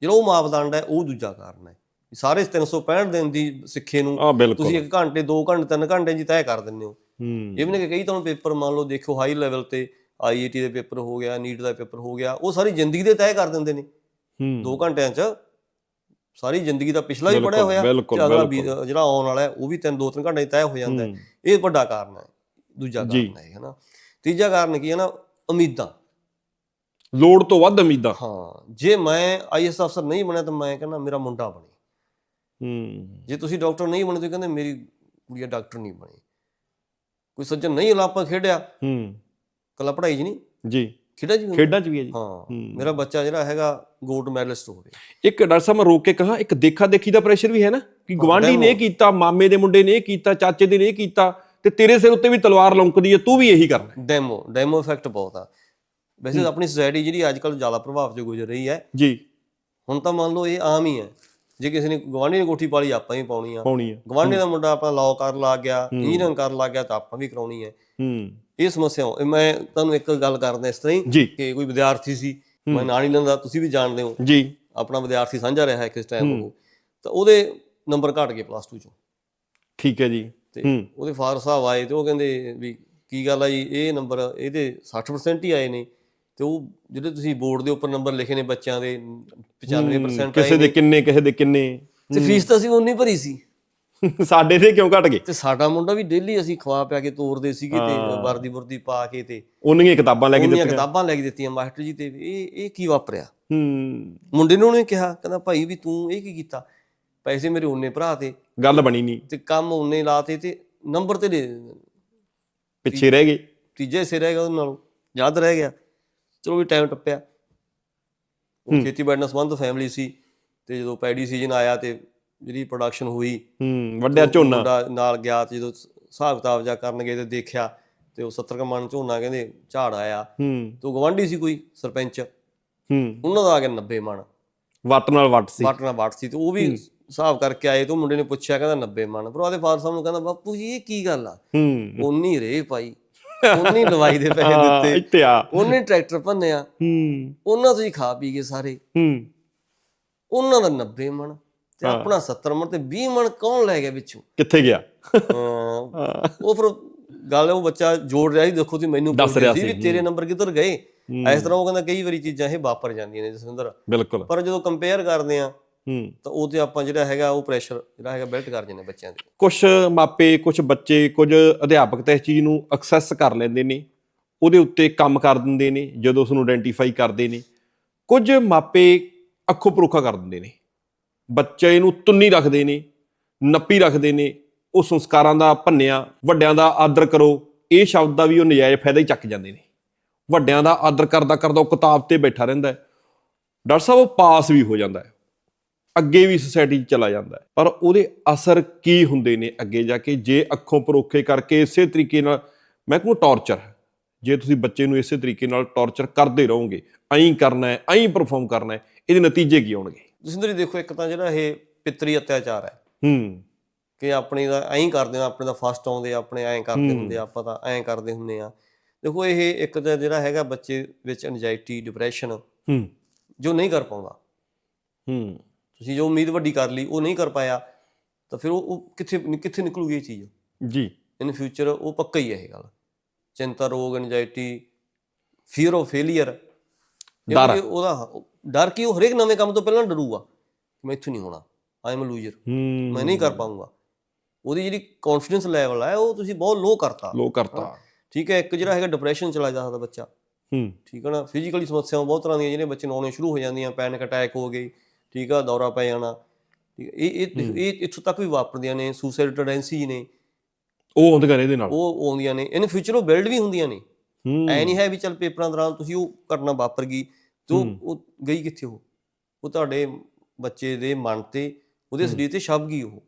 S1: ਜਿਹੜਾ ਉਹ ਮਾਪਦੰਡ ਹੈ ਉਹ ਦੂਜਾ ਕਾਰਨ ਹੈ। ਸਾਰੇ 365 ਦਿਨ ਦੀ ਸਿੱਖੇ ਨੂੰ ਤੁਸੀਂ 1 ਘੰਟੇ 2 ਘੰਟੇ 3 ਘੰਟੇ ਜੀ ਤੈਅ ਕਰ ਦਿੰਦੇ ਹੋ।
S2: ਹੂੰ।
S1: ਇਹ ਵੀ ਨਹੀਂ ਕਿ ਕਈ ਤੁਹਾਨੂੰ ਪੇਪਰ ਮੰਨ ਲਓ ਦੇਖੋ ਹਾਈ ਲੈਵਲ ਤੇ ਆਈਆਈਟੀ ਦੇ ਪੇਪਰ ਹੋ ਗਿਆ ਨੀਟ ਦਾ ਪੇਪਰ ਹੋ ਗਿਆ ਉਹ ਸਾਰੀ ਜ਼ਿੰਦਗੀ ਦੇ ਤੈਅ ਕਰ ਦਿੰਦੇ ਨੇ।
S2: ਹੂੰ।
S1: 2 ਘੰਟਿਆਂ 'ਚ ਸਾਰੀ ਜ਼ਿੰਦਗੀ ਦਾ ਪਿਛਲਾ ਵੀ ਪੜਿਆ ਹੋਇਆ। ਅਗਲਾ ਜਿਹੜਾ ਆਉਣ ਵਾਲਾ ਹੈ ਉਹ ਵੀ 3 2 3 ਘੰਟੇ ਤੈਅ ਹੋ ਜਾਂਦਾ। ਇਹ ਵੱਡਾ ਕਾਰਨ ਹੈ। ਦੂਜਾ। ਕਾਰਨ ਹੈ ਹੈ ਨਾ ਤੀਜਾ ਕਾਰਨ ਕੀ ਹੈ ਨਾ? ਉਮੀਦਾਂ।
S2: ਲੋੜ ਤੋਂ ਵੱਧ ਉਮੀਦਾਂ।
S1: ਹਾਂ ਜੇ ਮੈਂ ਆਈਐਸ ਅਫਸਰ ਨਹੀਂ ਬਣਿਆ ਤਾਂ ਮੈਂ ਕਹਿੰਦਾ ਮੇਰਾ ਮੁੰਡਾ ਬਣੇ।
S2: ਹੂੰ।
S1: ਜੇ ਤੁਸੀਂ ਡਾਕਟਰ ਨਹੀਂ ਬਣੇ ਤੁਸੀਂ ਕਹਿੰਦੇ ਮੇਰੀ ਕੁੜੀਆ ਡਾਕਟਰ ਨਹੀਂ ਬਣੀ। ਕੋਈ ਸੱਜਣ ਨਹੀਂ ਲਾਪਾ ਖੇਡਿਆ।
S2: ਹੂੰ।
S1: ਕੱਲਾ ਪੜ੍ਹਾਈ 'ਚ ਨਹੀਂ।
S2: ਜੀ।
S1: ਖੇਡਾਂ 'ਚ ਵੀ ਹੁੰਦਾ।
S2: ਖੇਡਾਂ 'ਚ ਵੀ ਹੈ ਜੀ।
S1: ਹਾਂ। ਮੇਰਾ ਬੱਚਾ ਜਿਹੜਾ ਹੈਗਾ 골ਡ ਮੈਡਲਿਸਟ ਹੋਵੇ
S2: ਇੱਕ ਡਾਕਟਰ ਸਾਹਿਬ ਮੈਂ ਰੋਕ ਕੇ ਕਹਾ ਇੱਕ ਦੇਖਾ ਦੇਖੀ ਦਾ ਪ੍ਰੈਸ਼ਰ ਵੀ ਹੈ ਨਾ ਕਿ ਗਵਾਂਢੀ ਨੇ। ਕੀਤਾ ਮਾਮੇ ਦੇ ਮੁੰਡੇ ਨੇ ਕੀਤਾ ਚਾਚੇ ਦੇ ਨੇ ਕੀਤਾ ਤੇ ਤੇਰੇ ਸਿਰ ਉੱਤੇ ਵੀ ਤਲਵਾਰ ਲੌਂਕਦੀ ਹੈ ਤੂੰ ਵੀ ਇਹੀ ਕਰਨਾ।
S1: ਡੈਮੋ ਡੈਮੋ ਇਫੈਕਟ ਬਹੁਤ ਆ। ਵੈਸੇ ਆਪਣੀ ਸੋਸਾਇਟੀ ਜਿਹੜੀ ਅੱਜ ਕੱਲ੍ਹ ਜ਼ਿਆਦਾ ਪ੍ਰਭਾਵ 'ਚ ਗੁਜ਼ਰ ਰਹੀ ਹੈ।
S2: ਜੀ।
S1: ਹੁਣ ਤਾਂ ਮੰਨ ਲਓ ਇਹ ਆਮ ਹੀ ਹੈ। ਜੇ ਕਿਸੇ ਨੇ ਗਵਾਂਢੀ ਨੇ ਕੋਠੀ ਪਾਲੀ ਆਪਾਂ ਹੀ ਪਾਉਣੀ ਆ।
S2: ਪਾਉਣੀ ਹੈ
S1: ਗਵਾਂਢੀ ਦਾ ਮੁੰਡਾ ਆਪਣਾ ਲਾਅ ਕਰਨ ਲੱਗ ਗਿਆ ਇੰਜੀਨੀਅਰਿੰਗ ਕਰਨ ਲੱਗ ਗਿਆ ਤਾਂ ਆਪਾਂ ਵੀ ਕਰਾਉਣੀ ਹੈ।
S2: ਹੂੰ।
S1: ਇਹ ਸਮੱਸਿਆ ਮੈਂ ਤੁਹਾਨੂੰ ਇੱਕ ਗੱਲ ਕਰਦਾ ਇਸ ਤਰ੍ਹਾਂ ਹੀ ਕਿ ਕੋਈ ਵਿਦਿਆਰਥੀ ਸੀ ਮੈਂ ਨਾਂ ਨਹੀਂ ਲੈਂਦਾ ਤੁਸੀਂ ਵੀ ਜਾਣਦੇ ਹੋ।
S2: ਜੀ।
S1: ਆਪਣਾ ਵਿਦਿਆਰਥੀ ਸਾਂਝਾ ਰਿਹਾ ਹੈ ਕਿਸ ਟਾਈਮ ਉਹ। ਤਾਂ ਉਹਦੇ ਨੰਬਰ ਘਟ ਗਏ ਪਲੱਸ 2 ਚੋਂ।
S2: ਠੀਕ ਹੈ ਜੀ।
S1: ਤੇ
S2: ਹੂੰ।
S1: ਉਹਦੇ ਫਾਦਰ ਸਾਹਿਬ ਆਏ ਤੇ ਉਹ ਕਹਿੰਦੇ ਵੀ ਕੀ ਗੱਲ ਆ ਜੀ ਇਹ ਨੰਬਰ ਇਹਦੇ 60% ਹੀ ਆਏ ਨੇ। ਤੇ ਉਹ ਜਿਹੜੇ ਤੁਸੀਂ ਬੋਰਡ ਦੇ ਉੱਪਰ ਨੰਬਰ ਲਿਖੇ ਨੇ ਬੱਚਿਆਂ ਦੇ 95%
S2: ਕਿਸੇ ਦੇ ਕਿੰਨੇ ਕਿਸੇ ਦੇ ਕਿੰਨੇ?
S1: ਤੇ ਫੀਸ ਤਾਂ ਅਸੀਂ ਉਨੀ ਭਰੀ ਸੀ। [LAUGHS]
S2: ਸਾਡੇ ਦੇ ਕਿਉਂ ਘਟ ਗਏ?
S1: ਤੇ ਸਾਡਾ ਮੁੰਡਾ ਵੀ ਡੇਲੀ ਅਸੀਂ ਖਵਾ ਪਿਆ ਕੇ ਤੋਰਦੇ ਸੀਗੇ ਤੇ ਵਰਦੀ ਵਰਦੀ ਪਾ ਕੇ ਤੇ
S2: ਉਹਨੀਆਂ ਕਿਤਾਬਾਂ ਲੈ ਕੇ ਦਿੱਤੀਆਂ।
S1: ਕਿਤਾਬਾਂ ਲੈ ਕੇ ਦਿੱਤੀਆਂ ਮਾਸਟਰ ਜੀ ਤੇ। ਇਹ ਇਹ ਕੀ ਵਾਪਰਿਆ?
S2: ਹੂੰ।
S1: ਮੁੰਡੇ ਨੂੰ ਉਹਨੇ ਕਿਹਾ ਕਹਿੰਦਾ ਭਾਈ ਵੀ ਤੂੰ ਇਹ ਕੀ ਕੀਤਾ? ਪੈਸੇ ਮੇਰੇ ਉਹਨੇ ਭਰਾ ਤੇ।
S2: ਗੱਲ ਬਣੀ ਨਹੀਂ।
S1: ਤੇ ਕੰਮ ਉਹਨੇ ਲਾਤੇ ਤੇ ਨੰਬਰ ਤੇ ਦੇ-
S2: ਪਿੱਛੇ ਰਹਿ ਗਏ।
S1: ਤੀਜੇ ਹਿੱਸੇ ਰਹਿ ਗਿਆ ਉਹਦੇ ਨਾਲੋਂ ਯਾਦ ਰਹਿ ਗਿਆ। ਚਲੋ ਵੀ ਟਾਈਮ ਟੱਪਿਆ। ਉਹ ਖੇਤੀਬਾੜੀ ਨਾਲ ਸੰਬੰਧ ਫੈਮਿਲੀ ਸੀ ਤੇ ਜਦੋਂ ਪੈਡੀ ਸੀਜ਼ਨ ਆਇਆ ਤੇ ਜਿਹੜੀ ਪ੍ਰੋਡਕਸ਼ਨ ਹੋਈ
S2: ਹੂੰ ਵੱਡਿਆ ਝੋਨਾ।
S1: ਨਾਲ ਗਿਆ ਤੇ ਜਦੋਂ ਹਿਸਾਬ ਕਿਤਾਬ ਜਾ ਕਰਨ ਗਏ ਤੇ ਦੇਖਿਆ ਤੇ ਉਹ 70 ਕਮਣ ਝੋਨਾ ਕਹਿੰਦੇ ਝਾੜ ਆਇਆ।
S2: ਹੂੰ।
S1: ਤੇ ਗਵਾਂਢੀ ਸੀ ਕੋਈ ਸਰਪੰਚ?
S2: ਹੂੰ।
S1: ਉਹਨਾਂ ਦਾ ਆ ਗਿਆ 90 ਮਣ।
S2: ਵੱਟ ਨਾਲ ਵੱਟ ਸੀ।
S1: ਵਾਟ ਨਾਲ ਵਾਟ ਸੀ ਤੇ ਉਹ ਵੀ ਹਿਸਾਬ ਕਰਕੇ ਆਏ ਤੇ ਮੁੰਡੇ ਨੇ ਪੁੱਛਿਆ ਕਹਿੰਦਾ 90 ਮਣ। ਪਰ ਉਹਦੇ ਫਾਦਰ ਸਾਹਿਬ ਨੂੰ ਕਹਿੰਦਾ ਬਾਪੂ ਜੀ ਇਹ ਕੀ ਗੱਲ ਆ?
S2: ਹੂੰ।
S1: ਉਨੀ ਰੇ ਪਾਈ ਉਨੀ ਦਵਾਈ ਦੇ ਪੈਸੇ ਦਿੱਤੇ।
S2: ਇੱਥੇ ਆ।
S1: ਉਹਨੇ ਟਰੈਕਟਰ ਭੰਨਿਆ।
S2: ਹੂੰ।
S1: ਉਹਨਾਂ ਤੋਂ ਹੀ ਖਾ ਪੀ ਗਏ ਸਾਰੇ।
S2: ਹੂੰ।
S1: ਉਹਨਾਂ ਦਾ 90 ਮਣ ਤੇ ਆਪਣਾ 70 ਮਣ ਤੇ 20 ਮਣ ਕੌਣ ਲੈ ਗਿਆ ਵਿੱਚੋਂ
S2: ਕਿੱਥੇ ਗਿਆ?
S1: ਉਹ ਫਿਰ ਗੱਲ ਉਹ ਬੱਚਾ ਜੋੜ ਰਿਹਾ ਸੀ ਦੇਖੋ ਤੁਸੀਂ ਮੈਨੂੰ
S2: ਦੱਸ ਰਿਹਾ
S1: ਸੀ
S2: ਸੀ,
S1: ਵੀ ਤੇਰੇ ਨੰਬਰ ਕਿੱਧਰ ਗਏ? ਇਸ ਤਰ੍ਹਾਂ ਉਹ ਕਹਿੰਦਾ ਕਈ ਵਾਰੀ ਚੀਜ਼ਾਂ ਇਹ ਵਾਪਰ ਜਾਂਦੀਆਂ ਨੇ ਜਸਵਿੰਦਰ।
S2: ਬਿਲਕੁਲ।
S1: ਪਰ ਜਦੋਂ ਕੰਪੇਅਰ ਕਰਦੇ ਆ
S2: ਹੂੰ।
S1: ਤਾਂ ਉਹ ਤੇ ਆਪਾਂ ਜਿਹੜਾ ਹੈਗਾ ਉਹ ਪ੍ਰੈਸ਼ਰ ਜਿਹੜਾ ਹੈਗਾ ਬਿਲਟ ਕਰ ਜਾਂਦੇ ਬੱਚਿਆਂ ਦੇ
S2: ਕੁਝ ਮਾਪੇ ਕੁਝ ਬੱਚੇ ਕੁਝ ਅਧਿਆਪਕ ਤਾਂ ਇਸ ਚੀਜ਼ ਨੂੰ ਐਕਸੈਸ ਕਰ ਲੈਂਦੇ ਨੇ। ਉਹਦੇ ਉੱਤੇ ਕੰਮ ਕਰ ਦਿੰਦੇ ਨੇ ਜਦੋਂ ਉਸ ਨੂੰ ਆਇਡੈਂਟੀਫਾਈ ਕਰਦੇ ਨੇ। ਕੁਝ ਮਾਪੇ ਅੱਖੋਂ ਪਰੋਖਾ ਕਰ ਦਿੰਦੇ ਨੇ। ਬੱਚੇ ਨੂੰ ਤੁੰਨੀ ਰੱਖਦੇ ਨੇ ਨੱਪੀ ਰੱਖਦੇ ਨੇ। ਉਹ ਸੰਸਕਾਰਾਂ ਦਾ ਭੰਨਿਆ ਵੱਡਿਆਂ ਦਾ ਆਦਰ ਕਰੋ। ਇਹ ਸ਼ਬਦ ਦਾ ਵੀ ਉਹ ਨਜਾਇਜ਼ ਫਾਇਦਾ ਹੀ ਚੱਕ ਜਾਂਦੇ ਨੇ। ਵੱਡਿਆਂ ਦਾ ਆਦਰ ਕਰਦਾ ਕਰਦਾ ਉਹ ਕਿਤਾਬ ਤੇ ਬੈਠਾ ਰਹਿੰਦਾ ਹੈ। ਡਾਕਟਰ ਸਾਹਿਬ ਉਹ ਪਾਸ ਵੀ ਹੋ ਜਾਂਦਾ ਹੈ। ਅੱਗੇ ਵੀ ਸੁਸਾਇਟੀ 'ਚ ਚਲਾ ਜਾਂਦਾ ਹੈ। ਪਰ ਉਹਦੇ ਅਸਰ ਕੀ ਹੁੰਦੇ ਨੇ ਅੱਗੇ ਜਾ ਕੇ? ਜੇ ਅੱਖੋਂ ਪਰੋਖੇ ਕਰਕੇ ਇਸੇ ਤਰੀਕੇ ਨਾਲ ਮੈਂ ਕਹੂੰ ਟੌਰਚਰ ਜੇ ਤੁਸੀਂ ਬੱਚੇ ਨੂੰ ਇਸੇ ਤਰੀਕੇ ਨਾਲ ਟੌਰਚਰ ਕਰਦੇ ਰਹੋਗੇ ਐਂ ਕਰਨਾ ਹੈ ਐਂ ਪਰਫਾਰਮ ਕਰਨਾ ਹੈ ਇਹਦੇ ਨਤੀਜੇ ਕੀ ਆਉਣਗੇ?
S1: ਜਸਵਿੰਦਰ ਜੀ ਦੇਖੋ ਇੱਕ ਤਾਂ ਜਿਹੜਾ ਇਹ ਪਿਤਰੀ ਅਤਿਆਚਾਰ ਹੈ।
S2: ਹੂੰ।
S1: ਕਿ ਆਪਣੀ ਦਾ ਐਂ ਕਰਦੇ ਆ ਆਪਣੇ ਦਾ ਫਸਟ ਆਉਂਦੇ ਆ ਆਪਣੇ ਐਂ ਕਰਦੇ। ਹੁੰਦੇ ਆ ਆਪਾਂ ਤਾਂ ਐਂ ਕਰਦੇ ਹੁੰਦੇ ਆ। ਦੇਖੋ ਇਹ ਇੱਕ ਤਾਂ ਜਿਹੜਾ ਹੈਗਾ ਬੱਚੇ ਵਿੱਚ ਐਂਜ਼ਾਈਟੀ ਡਿਪਰੈਸ਼ਨ
S2: ਹੂੰ।
S1: ਜੋ ਨਹੀਂ ਕਰ ਪਾਉਂਦਾ।
S2: ਹੂੰ।
S1: ਤੁਸੀਂ ਜੋ ਉਮੀਦ ਵੱਡੀ ਕਰ ਲਈ ਉਹ ਨਹੀਂ ਕਰ ਪਾਇਆ ਤਾਂ ਫਿਰ ਉਹ ਕਿੱਥੇ ਕਿੱਥੇ ਨਿਕਲੂਗੀ ਇਹ ਚੀਜ਼?
S2: ਜੀ।
S1: ਇਨ ਫਿਊਚਰ ਉਹ ਪੱਕਾ ਹੀ ਹੈ ਇਹ ਗੱਲ। ਚਿੰਤਾ ਰੋਗ ਐਂਜ਼ਾਈਟੀ ਫੀਅਰ ਆਫ ਫੇਲਿਅਰ
S2: ਡਰ।
S1: ਉਹਦਾ ਡਰ ਕੀ ਉਹ ਹਰੇਕ ਨਵੇਂ ਕੰਮ ਤੋਂ ਪਹਿਲਾਂ ਡਰੂਗਾ ਕਿ ਮੈਂ ਇੱਥੋਂ ਨਹੀਂ ਹੋਣਾ। ਆਈ ਐਮ ਲੂਜ਼ਰ ਮੈਂ ਨਹੀਂ ਕਰ ਪਾਉਂਗਾ ਉਹਦੀ ਜਿਹੜੀ ਕੌਨਫੀਡੈਂਸ ਲੈਵਲ ਹੈ ਉਹ ਤੁਸੀਂ ਬਹੁਤ ਲੋ ਕਰਤਾ।
S2: ਲੋ ਕਰਤਾ।
S1: ਠੀਕ ਹੈ ਇੱਕ ਜਿਹੜਾ ਹੈਗਾ ਡਿਪਰੈਸ਼ਨ ਚਲਾ ਜਾਂਦਾ ਬੱਚਾ।
S2: ਹੂੰ।
S1: ਠੀਕ ਹੈ ਨਾ? ਫਿਜ਼ੀਕਲੀ ਸਮੱਸਿਆਵਾਂ ਬਹੁਤ ਤਰ੍ਹਾਂ ਦੀਆਂ ਜਿਹੜੇ ਬੱਚੇ ਨੂੰ ਆਉਣੀਆਂ ਸ਼ੁਰੂ ਹੋ ਜਾਂਦੀਆਂ ਪੈਨਿਕ ਅਟੈਕ ਹੋ ਗਈ। ਠੀਕ ਆ ਦੌਰਾ ਪੈ ਜਾਣਾ। ਠੀਕ ਇਹ ਇਹ ਇਹ ਇੱਥੋਂ ਤੱਕ ਵੀ ਵਾਪਰਦੀਆਂ ਨੇ ਸੁਸਾਈਡ ਟੈਂਡੈਂਸੀ ਨੇ।
S2: ਉਹ ਆਉਂਦੀਆਂ ਨੇ ਇਹਦੇ ਨਾਲ।
S1: ਉਹ ਆਉਂਦੀਆਂ ਨੇ ਇਨ ਫਿਊਚਰ ਉਹ ਬਿਲਡ ਵੀ ਹੁੰਦੀਆਂ ਨੇ। ਐ ਨਹੀਂ ਹੈ ਵੀ ਚੱਲ ਪੇਪਰਾਂ ਦੌਰਾਨ ਤੁਸੀਂ ਉਹ ਘਟਨਾ ਵਾਪਰ ਗਈ ਤੇ ਉਹ ਗਈ ਕਿੱਥੇ ਉਹ? ਉਹ ਤੁਹਾਡੇ ਬੱਚੇ ਦੇ ਮਨ ਤੇ ਉਹਦੇ ਸਰੀਰ ਤੇ ਛਪ ਗਈ ਉਹ।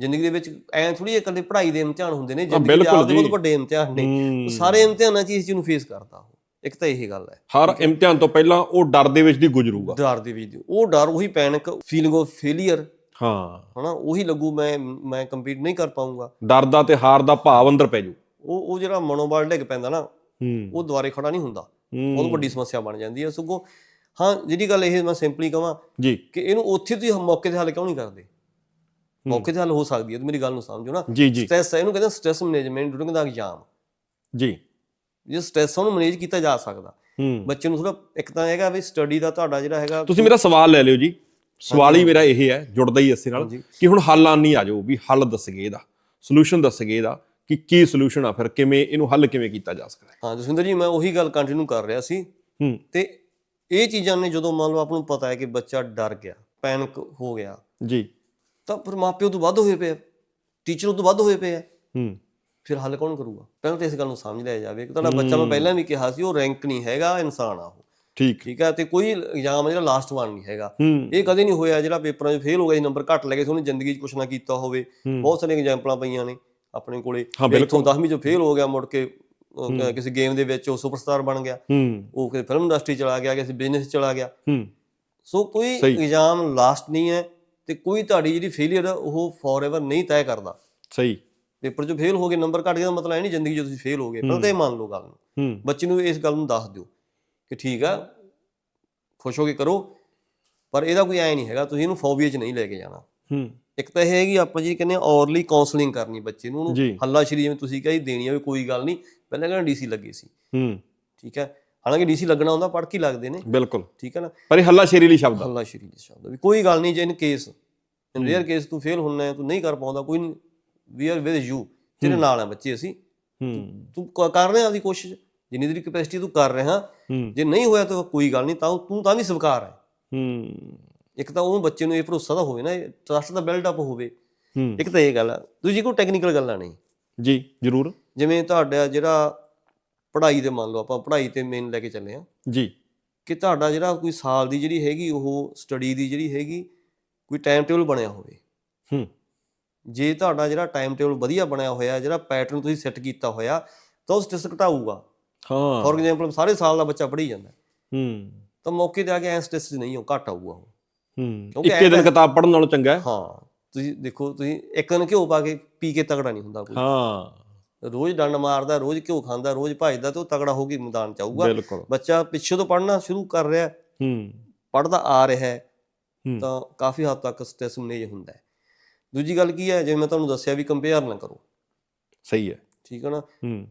S1: ਜ਼ਿੰਦਗੀ ਦੇ ਵਿੱਚ ਐ ਥੋੜੀ ਇਕੱਲੇ ਪੜ੍ਹਾਈ ਦੇ ਇਮਤਿਹਾਨ ਹੁੰਦੇ ਨੇ ਜ਼ਿੰਦਗੀ ਦੇ ਬਹੁਤ। ਵੱਡੇ ਇਮਤਿਹਾਨ ਨੇ। ਸਾਰੇ ਇਮਤਿਹਾਨਾਂ 'ਚ ਇਸ ਚੀਜ਼ ਨੂੰ ਫੇਸ ਕਰਦਾ ਉਹ। ਇੱਕ ਤਾਂ ਇਹ ਗੱਲ ਹੈ।
S2: ਹਰ ਇਮਤਿਹਾਨ ਤੋਂ ਪਹਿਲਾਂ ਉਹ ਡਰ ਦੇ ਵਿੱਚ ਦੀ ਗੁਜ਼ਰੂਗਾ।
S1: ਡਰ ਦੇ ਵਿੱਚ ਉਹ ਡਰ ਉਹੀ ਪੈਨਿਕ ਫੀਲਿੰਗ ਆਫ ਫੇਲਿਅਰ
S2: ਹਾਂ।
S1: ਹਨਾ? ਉਹੀ ਲੱਗੂ ਮੈਂ ਮੈਂ ਕੰਪੀਟ ਨਹੀਂ ਕਰ ਪਾਉਂਗਾ
S2: ਡਰ ਦਾ ਤੇ ਹਾਰ ਦਾ ਭਾਵ ਅੰਦਰ ਪੈ ਜੂ।
S1: ਉਹ ਉਹ ਜਿਹੜਾ ਮਨੋਬਲ ਡਿੱਗ ਪੈਂਦਾ ਨਾ
S2: ਹੂੰ।
S1: ਉਹ ਦੁਬਾਰੇ ਖੜਾ ਨਹੀਂ ਹੁੰਦਾ। ਬਹੁਤ ਵੱਡੀ ਸਮੱਸਿਆ ਬਣ ਜਾਂਦੀ ਹੈ। ਸਗੋਂ ਹਾਂ ਜਿਹੜੀ ਗੱਲ ਇਹ ਮੈਂ ਸਿੰਪਲੀ ਕਹਾਂ
S2: ਜੀ।
S1: ਕਿ ਇਹਨੂੰ ਉੱਥੇ ਤੁਸੀਂ ਮੌਕੇ ਤੇ ਹੱਲ ਕਿਉਂ ਨਹੀਂ ਕਰਦੇ? ਮੌਕੇ ਤੇ ਹੱਲ ਹੋ ਸਕਦੀ ਹੈ। ਤੇ ਮੇਰੀ ਗੱਲ ਨੂੰ ਸਮਝੋ ਨਾ। ਸਟ੍ਰੈਸ ਇਹਨੂੰ ਕਹਿੰਦੇ stress management during the exam
S2: ਜੀ।
S1: ਜੇ ਸਟ੍ਰੈਸ ਉਹਨੂੰ ਮੈਨੇਜ ਕੀਤਾ ਜਾ ਸਕਦਾ। ਬੱਚੇ ਨੂੰ ਥੋੜਾ ਇੱਕ ਤਾਂ ਹੈਗਾ ਵੀ ਸਟੱਡੀ ਦਾ ਤੁਹਾਡਾ ਜਿਹੜਾ ਹੈਗਾ
S2: ਤੁਸੀਂ ਮੇਰਾ ਸਵਾਲ ਲੈ ਲਿਓ ਜੀ। ਸਵਾਲ ਹੀ ਮੇਰਾ ਇਹ ਹੈ ਜੁੜਦਾ ਹੀ ਇਸੇ ਨਾਲ। ਕਿ ਹੁਣ ਹੱਲ ਆਨੀ ਆ ਜਾਓ ਵੀ ਹੱਲ ਦੱਸਗੇ ਇਹਦਾ ਸੋਲੂਸ਼ਨ ਦੱਸਗੇ ਇਹਦਾ ਕਿ ਕੀ ਸੋਲੂਸ਼ਨ ਆ ਫਿਰ ਕਿਵੇਂ ਇਹਨੂੰ ਹੱਲ ਕਿਵੇਂ ਕੀਤਾ ਜਾ ਸਕਦਾ ਹੈ?
S1: ਹਾਂ ਜਸਵਿੰਦਰ ਜੀ ਮੈਂ ਉਹੀ ਗੱਲ ਕੰਟੀਨਿਊ ਕਰ ਰਿਹਾ ਸੀ। ਤੇ ਇਹ ਚੀਜ਼ਾਂ ਨੇ ਜਦੋਂ ਮੰਨ ਲਓ ਆਪ ਨੂੰ ਪਤਾ ਹੈ ਕਿ ਬੱਚਾ ਡਰ ਗਿਆ ਪੈਨਿਕ ਹੋ ਗਿਆ
S2: ਜੀ।
S1: ਤਾਂ ਫਿਰ ਮਾਪਿਓ ਤੋਂ ਵੱਧ ਹੋਏ ਪਏ ਟੀਚਰ ਤੋਂ ਵੱਧ ਹੋਏ ਪਏ
S2: ਹੂੰ।
S1: ਫਿਰ ਹੱਲ ਕੌਣ ਕਰੂਗਾ? ਪਹਿਲਾਂ ਤਾਂ ਇਸ ਗੱਲ ਨੂੰ ਸਮਝ ਲਿਆ ਜਾਵੇ ਕਿ ਤੁਹਾਡਾ ਬੱਚਾ ਮੈਂ ਪਹਿਲਾਂ ਵੀ ਕਿਹਾ ਸੀ ਉਹ ਰੈਂਕ ਨਹੀਂ ਹੈਗਾ ਇਨਸਾਨ ਆ ਉਹ।
S2: ਠੀਕ।
S1: ਠੀਕ ਹੈ ਤੇ ਕੋਈ ਇਗਜ਼ਾਮ ਜਿਹੜਾ ਲਾਸਟ ਵਨ ਨਹੀਂ ਹੈਗਾ। ਇਹ ਕਦੇ ਨਹੀਂ ਹੋਇਆ ਜਿਹੜਾ ਪੇਪਰਾਂ 'ਚ ਫੇਲ ਹੋ ਗਿਆ ਸੀ ਨੰਬਰ ਘੱਟ ਲੱਗੇ ਸੀ ਉਹਨੇ ਜ਼ਿੰਦਗੀ 'ਚ ਕੁਝ ਨਾ ਕੀਤਾ ਹੋਵੇ। ਬਹੁਤ ਸਾਰੀਆਂ ਐਗਜ਼ਾਮਪਲਾਂ ਪਈਆਂ ਨੇ ਆਪਣੇ ਕੋਲੇ। ਇੱਥੋਂ 10ਵੀਂ 'ਚ ਫੇਲ ਹੋ ਗਿਆ ਮੁੜ ਕੇ ਕਿਸੇ ਗੇਮ ਦੇ ਵਿੱਚ ਉਹ ਸੁਪਰਸਟਾਰ ਬਣ ਗਿਆ। ਉਹ ਕਿਸੇ ਫਿਲਮ ਇੰਡਸਟਰੀ ਚਲਾ ਗਿਆ ਕਿਸੇ ਬਿਜ਼ਨਸ ਚਲਾ ਗਿਆ। ਸੋ ਕੋਈ
S2: ਸਹੀ।
S1: ਐਗਜ਼ਾਮ ਲਾਸਟ ਨਹੀਂ ਹੈ ਤੇ ਕੋਈ ਤੁਹਾਡੀ ਜਿਹੜੀ ਫੇਲਿਅਰ ਉਹ ਫੋਰਐਵਰ ਨਹੀਂ ਤੈਅ ਕਰਦਾ।
S2: ਸਹੀ।
S1: ਪੇਪਰ 'ਚ ਫੇਲ ਹੋ ਗਏ ਨੰਬਰ ਘੱਟ ਗਿਆ ਦਾ ਮਤਲਬ ਇਹ ਨਹੀਂ ਜ਼ਿੰਦਗੀ 'ਚ ਤੁਸੀਂ ਫੇਲ ਹੋ ਗਏ। ਪਹਿਲਾਂ ਤਾਂ ਇਹ ਮੰਨ ਲਓ ਗੱਲ ਨੂੰ।
S2: ਹੂੰ।
S1: ਬੱਚੇ ਨੂੰ ਇਸ ਗੱਲ ਨੂੰ ਦੱਸ ਦਿਓ ਕਿ ਠੀਕ ਆ ਖੁਸ਼ ਹੋ ਕੇ ਕਰੋ ਪਰ ਇਹਦਾ ਕੋਈ ਐ ਨਹੀਂ ਹੈਗਾ ਤੁਸੀਂ ਇਹਨੂੰ ਫੋਬੀਆ 'ਚ ਨਹੀਂ ਲੈ ਕੇ ਜਾਣਾ।
S2: ਹੂੰ।
S1: ਇੱਕ ਤਾਂ ਇਹ ਹੈਗੀ ਆਪਾਂ ਜੀ ਕਹਿੰਦੇ ਆ ਔਰਲੀ ਕਾਉਂਸਲਿੰਗ ਕਰਨੀ ਬੱਚੇ ਨੂੰ। ਉਹਨੂੰ ਹੱਲਾ ਸ਼ਰੀ ਜਿਵੇਂ ਤੁਸੀਂ ਕਹੀ ਦੇਣੀ ਆ ਵੀ ਕੋਈ ਗੱਲ ਨਹੀਂ। ਪਹਿਲਾਂ ਕਹਿੰਦਾ ਡੀਸੀ ਲੱਗੇ ਸੀ।
S2: ਹੂੰ।
S1: ਠੀਕ ਹੈ ਹਾਲਾਂਕਿ ਡੀਸੀ ਲੱਗਣਾ ਹੁੰਦਾ ਪੜ੍ਹ ਕੇ ਹੀ ਲੱਗਦੇ ਨੇ।
S2: ਬਿਲਕੁਲ।
S1: ਠੀਕ ਹੈ ਨਾ?
S2: ਪਰ ਇਹ ਹੱਲਾ ਸ਼ੇਰੀ ਲਈ ਸ਼ਬਦ
S1: ਹੱਲਾ ਸ਼ਰੀ ਦੇ ਸ਼ਬਦ ਵੀ ਕੋਈ ਗੱਲ ਨਹੀਂ ਜੇ in case in rare case ਤੂੰ ਫੇਲ ਹੁੰਨਾ ਹੈ ਤੂੰ ਨਹੀਂ ਕਰ ਪਾਉਂਦਾ ਕੋਈ ਨਹੀਂ। ਵੀ ਆਰ ਵਿਦ ਯੂ ਤੇਰੇ ਨਾਲ ਆ ਬੱਚੇ ਅਸੀਂ।
S2: ਹੂੰ।
S1: ਤੂੰ ਕ- ਕਰ ਰਿਹਾ ਆਪਦੀ ਕੋਸ਼ਿਸ਼। ਜਿੰਨੀ ਤੇਰੀ ਕੈਪੈਸਿਟੀ ਤੂੰ ਕਰ ਰਿਹਾ।
S2: ਹੂੰ।
S1: ਜੇ ਨਹੀਂ ਹੋਇਆ ਤਾਂ ਕੋਈ ਗੱਲ ਨਹੀਂ। ਤਾਂ ਤੂੰ ਤਾਂ ਵੀ ਸਵੀਕਾਰ ਹੈ।
S2: ਹੂੰ।
S1: ਇੱਕ ਤਾਂ ਉਹ ਬੱਚੇ ਨੂੰ ਇਹ ਭਰੋਸਾ ਤਾਂ ਹੋਵੇ ਨਾ ਟਰਸਟ ਦਾ ਬਿਲਡ ਅਪ ਹੋਵੇ।
S2: ਹੂੰ।
S1: ਇੱਕ ਤਾਂ ਇਹ ਗੱਲ ਆ। ਦੂਜੀ ਕੋਈ ਟੈਕਨੀਕਲ ਗੱਲਾਂ ਨਹੀਂ।
S2: ਜੀ ਜ਼ਰੂਰ।
S1: ਜਿਵੇਂ ਤੁਹਾਡਾ ਜਿਹੜਾ ਪੜ੍ਹਾਈ ਦੇ ਮੰਨ ਲਓ ਆਪਾਂ ਪੜ੍ਹਾਈ ਤੇ ਮੇਨ ਲੈ ਕੇ ਚੱਲੇ ਆ
S2: ਜੀ।
S1: ਕਿ ਤੁਹਾਡਾ ਜਿਹੜਾ ਕੋਈ ਸਾਲ ਦੀ ਜਿਹੜੀ ਹੈਗੀ ਉਹ ਸਟੱਡੀ ਦੀ ਜਿਹੜੀ ਹੈਗੀ ਕੋਈ ਟਾਈਮ ਟੇਬਲ ਬਣਿਆ ਹੋਵੇ।
S2: ਹੂੰ।
S1: ਜੇ ਤੁਹਾਡਾ ਜਿਹੜਾ ਟਾਈਮ ਟੇਬਲ ਵਧੀਆ ਬਣਿਆ ਹੋਇਆ ਜਿਹੜਾ ਪੈਟਰਨ ਤੁਸੀਂ ਸੈੱਟ ਕੀਤਾ ਹੋਇਆ ਤਾਂ ਉਹ ਸਟ੍ਰੈਸ ਘਟਾਊਗਾ।
S2: ਹਾਂ।
S1: ਫੋਰ ਐਗਜ਼ਾਮਪਲ ਸਾਰੇ ਸਾਲ ਦਾ ਬੱਚਾ ਪੜ੍ਹੀ ਜਾਂਦਾ।
S2: ਹੂੰ।
S1: ਤਾਂ ਮੌਕੇ ਤੇ ਆ ਕੇ ਐ ਸਟ੍ਰੈਸ ਨਹੀਂ ਉਹ ਘਟ ਆਊਗਾ ਉਹ।
S2: ਹੂੰ।
S1: ਕਿਉਂਕਿ
S2: ਇੱਕੇ ਦਿਨ ਕਿਤਾਬ ਪੜ੍ਹਨ ਨਾਲੋਂ ਚੰਗਾ ਹੈ।
S1: ਹਾਂ। ਤੁਸੀਂ ਦੇਖੋ ਤੁਸੀਂ ਇੱਕ ਦਿਨ ਘਿਓ ਪਾ ਕੇ ਪੀ ਕੇ ਤਗੜਾ ਨਹੀਂ ਹੁੰਦਾ ਕੋਈ।
S2: ਹਾਂ।
S1: ਰੋਜ਼ ਡੰਡ ਮਾਰਦਾ ਰੋਜ਼ ਘਿਓ ਖਾਂਦਾ ਰੋਜ਼ ਭਜਦਾ ਤੇ ਉਹ ਤਗੜਾ ਹੋ ਕੇ ਮੈਦਾਨ ਚ ਆਊਗਾ।
S2: ਬਿਲਕੁਲ।
S1: ਬੱਚਾ ਪਿੱਛੇ ਤੋਂ ਪੜ੍ਹਨਾ ਸ਼ੁਰੂ ਕਰ ਰਿਹਾ
S2: ਹੂੰ।
S1: ਪੜ੍ਹਦਾ ਆ ਰਿਹਾ ਹੈ।
S2: ਹੂੰ।
S1: ਤਾਂ ਕਾਫੀ ਹੱਦ ਤੱਕ ਸਟ੍ਰੈਸ ਮੈਨੇਜ ਹੁੰਦਾ ਹੈ। ਦੂਜੀ ਗੱਲ ਕੀ ਹੈ ਜਿਵੇਂ ਮੈਂ ਤੁਹਾਨੂੰ ਦੱਸਿਆ ਵੀ ਕੰਪੇਅਰ ਨਾ ਕਰੋ।
S2: ਸਹੀ ਹੈ।
S1: ਠੀਕ ਹੈ ਨਾ?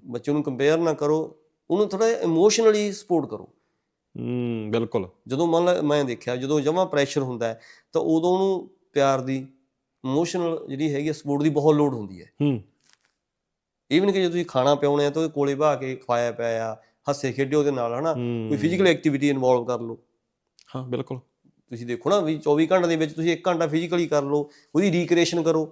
S1: ਬੱਚੇ ਨੂੰ ਕੰਪੇਅਰ ਨਾ ਕਰੋ ਉਹਨੂੰ ਥੋੜਾ ਇਮੋਸ਼ਨਲੀ ਸਪੋਰਟ ਕਰੋ।
S2: ਹੂੰ ਬਿਲਕੁਲ।
S1: ਜਦੋਂ ਮੰਨ ਲਾ ਮੈਂ ਦੇਖਿਆ ਜਦੋਂ ਜਮਾ ਪ੍ਰੈਸ਼ਰ ਹੁੰਦਾ ਹੈ ਤਾਂ ਉਦੋਂ ਉਹਨੂੰ ਪਿਆਰ ਦੀ ਇਮੋਸ਼ਨਲ ਜਿਹੜੀ ਹੈਗੀ ਸਪੋਰਟ ਦੀ ਬਹੁਤ ਲੋੜ ਹੁੰਦੀ ਹੈ।
S2: ਹੂੰ।
S1: ਈਵਨ ਕਿ ਜੇ ਤੁਸੀਂ ਖਾਣਾ ਪਿਆਉਣੇ ਆ ਤਾਂ ਉਹਦੇ ਕੋਲੇ ਬਹਾ ਕੇ ਖਵਾਇਆ ਪਿਆ ਆ ਹੱਸੇ ਖੇਡੇ ਉਹਦੇ ਨਾਲ ਹਨਾ। ਕੋਈ ਫਿਜ਼ੀਕਲ ਐਕਟੀਵਿਟੀ ਇਨਵੋਲਵ ਕਰ ਲਓ।
S2: ਹਾਂ ਬਿਲਕੁਲ।
S1: ਤੁਸੀਂ ਦੇਖੋ ਨਾ ਵੀ 24 ਘੰਟੇ ਦੇ ਵਿੱਚ ਤੁਸੀਂ 1 ਘੰਟਾ ਫਿਜ਼ੀਕਲੀ ਕਰ ਲਓ ਉਹਦੀ ਰੀਕ੍ਰੀਏਸ਼ਨ ਕਰੋ।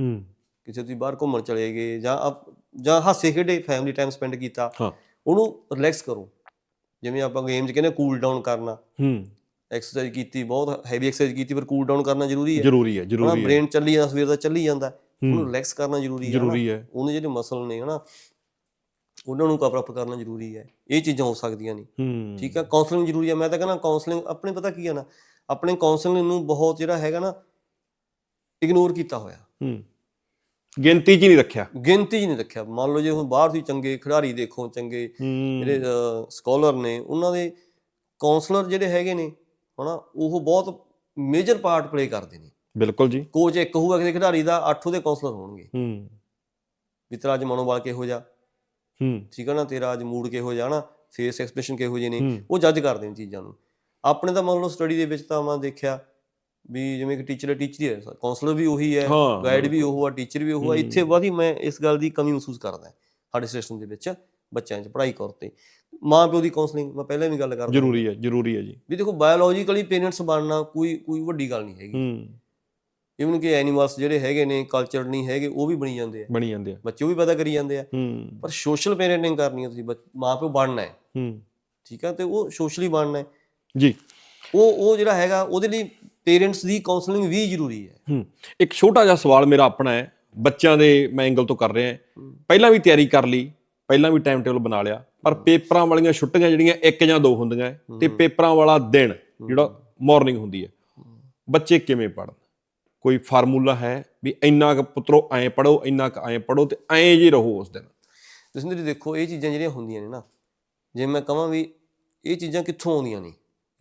S2: ਹੂੰ।
S1: ਕਿਸੇ ਤੁਸੀਂ ਬਾਹਰ ਘੁੰਮਣ ਚਲੇ ਗਏ ਜਾਂ ਜਾਂ ਹਾਸੇ ਖੇਡੇ ਫੈਮਿਲੀ ਟਾਈਮ ਸਪੈਂਡ ਕੀਤਾ
S2: ਹਾਂ।
S1: ਉਹਨੂੰ ਰਿਲੈਕਸ ਕਰੋ। ਜਿਵੇਂ ਆਪਾਂ ਗੇਮ 'ਚ ਕਹਿੰਦੇ ਕੂਲ ਡਾਊਨ ਕਰਨਾ।
S2: ਹੂੰ।
S1: ਐਕਸਰਸਾਈਜ਼ ਕੀਤੀ ਬਹੁਤ ਹੈਵੀ ਐਕਸਰਸਾਈਜ਼ ਕੀਤੀ ਪਰ ਕੂਲ ਡਾਊਨ ਕਰਨਾ ਜ਼ਰੂਰੀ ਹੈ।
S2: ਜ਼ਰੂਰੀ ਹੈ ਜ਼ਰੂਰੀ ਹੈ।
S1: ਬ੍ਰੇਨ ਚੱਲੀ ਜਾਂਦਾ ਸਵੇਰ ਦਾ ਚੱਲੀ ਜਾਂਦਾ। ਉਹਨੂੰ ਰਿਲੈਕਸ ਕਰਨਾ ਜ਼ਰੂਰੀ ਹੈ।
S2: ਜ਼ਰੂਰੀ ਹੈ।
S1: ਉਹਨੇ ਜਿਹੜੇ ਮਸਲ ਨੇ ਹਨਾ ਉਹਨਾਂ ਨੂੰ ਕਵਰ ਅਪ ਕਰਨਾ ਜ਼ਰੂਰੀ ਹੈ। ਇਹ ਚੀਜ਼ਾਂ ਹੋ ਸਕਦੀਆਂ ਨੇ। ਠੀਕ ਹੈ ਕਾਉਂਸਲਿੰਗ ਜ਼ਰੂਰੀ ਹੈ। ਮੈਂ ਤਾਂ ਕਹਿੰਦਾ ਕਾਉਂਸਲਿੰਗ ਆਪਣੇ ਪਤਾ ਕੀ ਹੈ ਨਾ ਆਪਣੇ ਕਾਉਂਸਲਿੰਗ ਨੂੰ ਬਹੁਤ ਜਿਹੜਾ ਹੈਗਾ ਨਾ ਇਗਨੋਰ ਕੀਤਾ ਹੋਇਆ।
S2: ਹੂੰ। ਗਿਣਤੀ 'ਚ ਨਹੀਂ ਰੱਖਿਆ।
S1: ਗਿਣਤੀ 'ਚ ਨਹੀਂ ਰੱਖਿਆ। ਮੰਨ ਲਓ ਜੇ ਹੁਣ ਬਾਹਰ ਤੁਸੀਂ ਚੰਗੇ ਖਿਡਾਰੀ ਦੇਖੋ ਚੰਗੇ ਜਿਹੜੇ ਸਕਾਲਰ ਨੇ ਉਹਨਾਂ ਦੇ ਕਾਉਂਸਲਰ ਜਿਹੜੇ ਹੈਗੇ ਨੇ ਹਨਾ ਉਹ ਬਹੁਤ ਮੇਜਰ ਪਾਰਟ ਪਲੇ ਕਰਦੇ ਨੇ।
S2: ਬਿਲਕੁਲ ਜੀ।
S1: ਕੋਚ ਇੱਕ ਹੋਊਗਾ ਕਿਸੇ ਖਿਡਾਰੀ ਦਾ ਅੱਠ ਉਹਦੇ ਕਾਉਂਸਲਰ ਹੋਣਗੇ।
S2: ਹੂੰ।
S1: ਵੀ ਤੇਰਾ ਅੱਜ ਮਨੋਬਲ ਕਿਹੋ ਜਿਹਾ?
S2: ਹੂੰ।
S1: ਠੀਕ ਹੈ ਨਾ ਤੇਰਾ ਅੱਜ ਮੂਡ ਕਿਹੋ ਜਿਹਾ ਨਾ ਫੇਸ ਐਕਸਪ੍ਰੈਸ਼ਨ ਕਿਹੋ ਜਿਹੇ ਨੇ? ਉਹ ਜੱਜ ਕਰਦੇ ਨੇ ਚੀਜ਼ਾਂ ਨੂੰ। ਆਪਣੇ ਤਾਂ ਮੰਨ ਲਓ ਸਟੱਡੀ ਦੇ ਵਿੱਚ ਤਾਂ ਮੈਂ ਦੇਖਿਆ ਵੀ ਜਿਵੇਂ ਕਿ ਟੀਚਰ ਟੀਚਰ ਹੀ ਹੈ ਕਾਉਂਸਲਰ ਵੀ ਉਹੀ ਹੈ ਗਾਈਡ ਵੀ ਉਹ ਆ ਟੀਚਰ ਵੀ ਉਹ ਆ
S2: ਹੂੰ।
S1: ਇੱਥੇ ਵਾਦੀ ਮੈਂ ਇਸ ਗੱਲ ਦੀ ਕਮੀ ਮਹਿਸੂਸ ਕਰਦਾ ਸਾਡੇ ਸਿਸਟਮ ਦੇ ਵਿੱਚ ਬੱਚਿਆਂ 'ਚ ਪੜ੍ਹਾਈ ਕਰ ਤੇ। ਮਾਂ ਪਿਓ ਦੀ ਕਾਉਂਸਲਿੰਗ ਮੈਂ ਪਹਿਲਾਂ ਵੀ ਗੱਲ ਕਰਦਾ
S2: ਜ਼ਰੂਰੀ ਹੈ ਜ਼ਰੂਰੀ ਹੈ ਜੀ।
S1: ਵੀ ਦੇਖੋ ਬਾਇਓਲੋਜੀਕਲੀ ਪੇਰੈਂਟਸ ਬਣਨਾ ਕੋਈ ਕੋਈ ਵੱਡੀ ਗੱਲ ਨਹੀਂ ਹੈਗੀ।
S2: ਹੂੰ।
S1: ਇਵਨ ਕਿ ਐਨੀਮਲਸ ਜਿਹੜੇ ਹੈਗੇ ਨੇ ਕਲਚਰ ਨਹੀਂ ਹੈਗੇ ਉਹ ਵੀ ਬਣੀ ਜਾਂਦੇ ਆ।
S2: ਬਣੀ ਜਾਂਦੇ ਆ।
S1: ਬੱਚੇ ਉਹ ਵੀ ਪੈਦਾ ਕਰੀ ਜਾਂਦੇ ਆ।
S2: ਹੂੰ।
S1: ਪਰ ਸੋਸ਼ਲ ਪੇਰੈਂਟਿੰਗ ਕਰਨੀ ਹੈ ਤੁਸੀਂ ਮਾਂ ਪਿਓ ਬਣਨਾ ਹੈ।
S2: ਹੂੰ।
S1: ਠੀਕ ਹੈ ਤੇ ਉਹ ਸੋਸ਼ਲੀ ਬਣਨਾ ਹੈ।
S2: ਜੀ।
S1: ਉਹ ਉਹ ਜਿਹੜਾ ਹੈਗਾ ਉਹਦੇ ਲਈ ਪੇਰੈਂਟਸ ਦੀ ਕਾਉਂਸਲਿੰਗ ਵੀ ਜ਼ਰੂਰੀ ਹੈ।
S2: ਹੂੰ ਇੱਕ ਛੋਟਾ ਜਿਹਾ ਸਵਾਲ ਮੇਰਾ ਆਪਣਾ ਹੈ ਬੱਚਿਆਂ ਦੇ ਮੈਂ ਐਂਗਲ ਤੋਂ ਕਰ ਰਿਹਾ
S1: ਹੂੰ।
S2: ਪਹਿਲਾਂ ਵੀ ਤਿਆਰੀ ਕਰ ਲਈ ਪਹਿਲਾਂ ਵੀ ਟਾਈਮ ਟੇਬਲ ਬਣਾ ਲਿਆ ਪਰ ਪੇਪਰਾਂ ਵਾਲੀਆਂ ਛੁੱਟੀਆਂ ਜਿਹੜੀਆਂ ਇੱਕ ਜਾਂ ਦੋ ਹੁੰਦੀਆਂ ਤੇ। ਪੇਪਰਾਂ ਵਾਲਾ ਦਿਨ ਜਿਹੜਾ ਮਾਰਨਿੰਗ ਹੁੰਦੀ ਹੈ। ਬੱਚੇ ਕਿਵੇਂ ਪੜਨ ਕੋਈ ਫਾਰਮੂਲਾ ਹੈ ਵੀ ਇੰਨਾ ਕੁ ਪੁੱਤਰੋ ਐਂ ਪੜੋ ਇੰਨਾ ਕੁ ਐਂ ਪੜੋ ਤੇ ਐਂ ਜੀ ਰਹੋ ਉਸ ਦਿਨ?
S1: ਤੁਸੀਂ ਦੇਖੋ ਇਹ ਚੀਜ਼ਾਂ ਜਿਹੜੀਆਂ ਹੁੰਦੀਆਂ ਨੇ ਨਾ ਜੇ ਮੈਂ ਕਹਾਂ ਵੀ ਇਹ ਚੀਜ਼ਾਂ ਕਿੱਥੋਂ ਆਉਂਦੀਆਂ ਨੇ?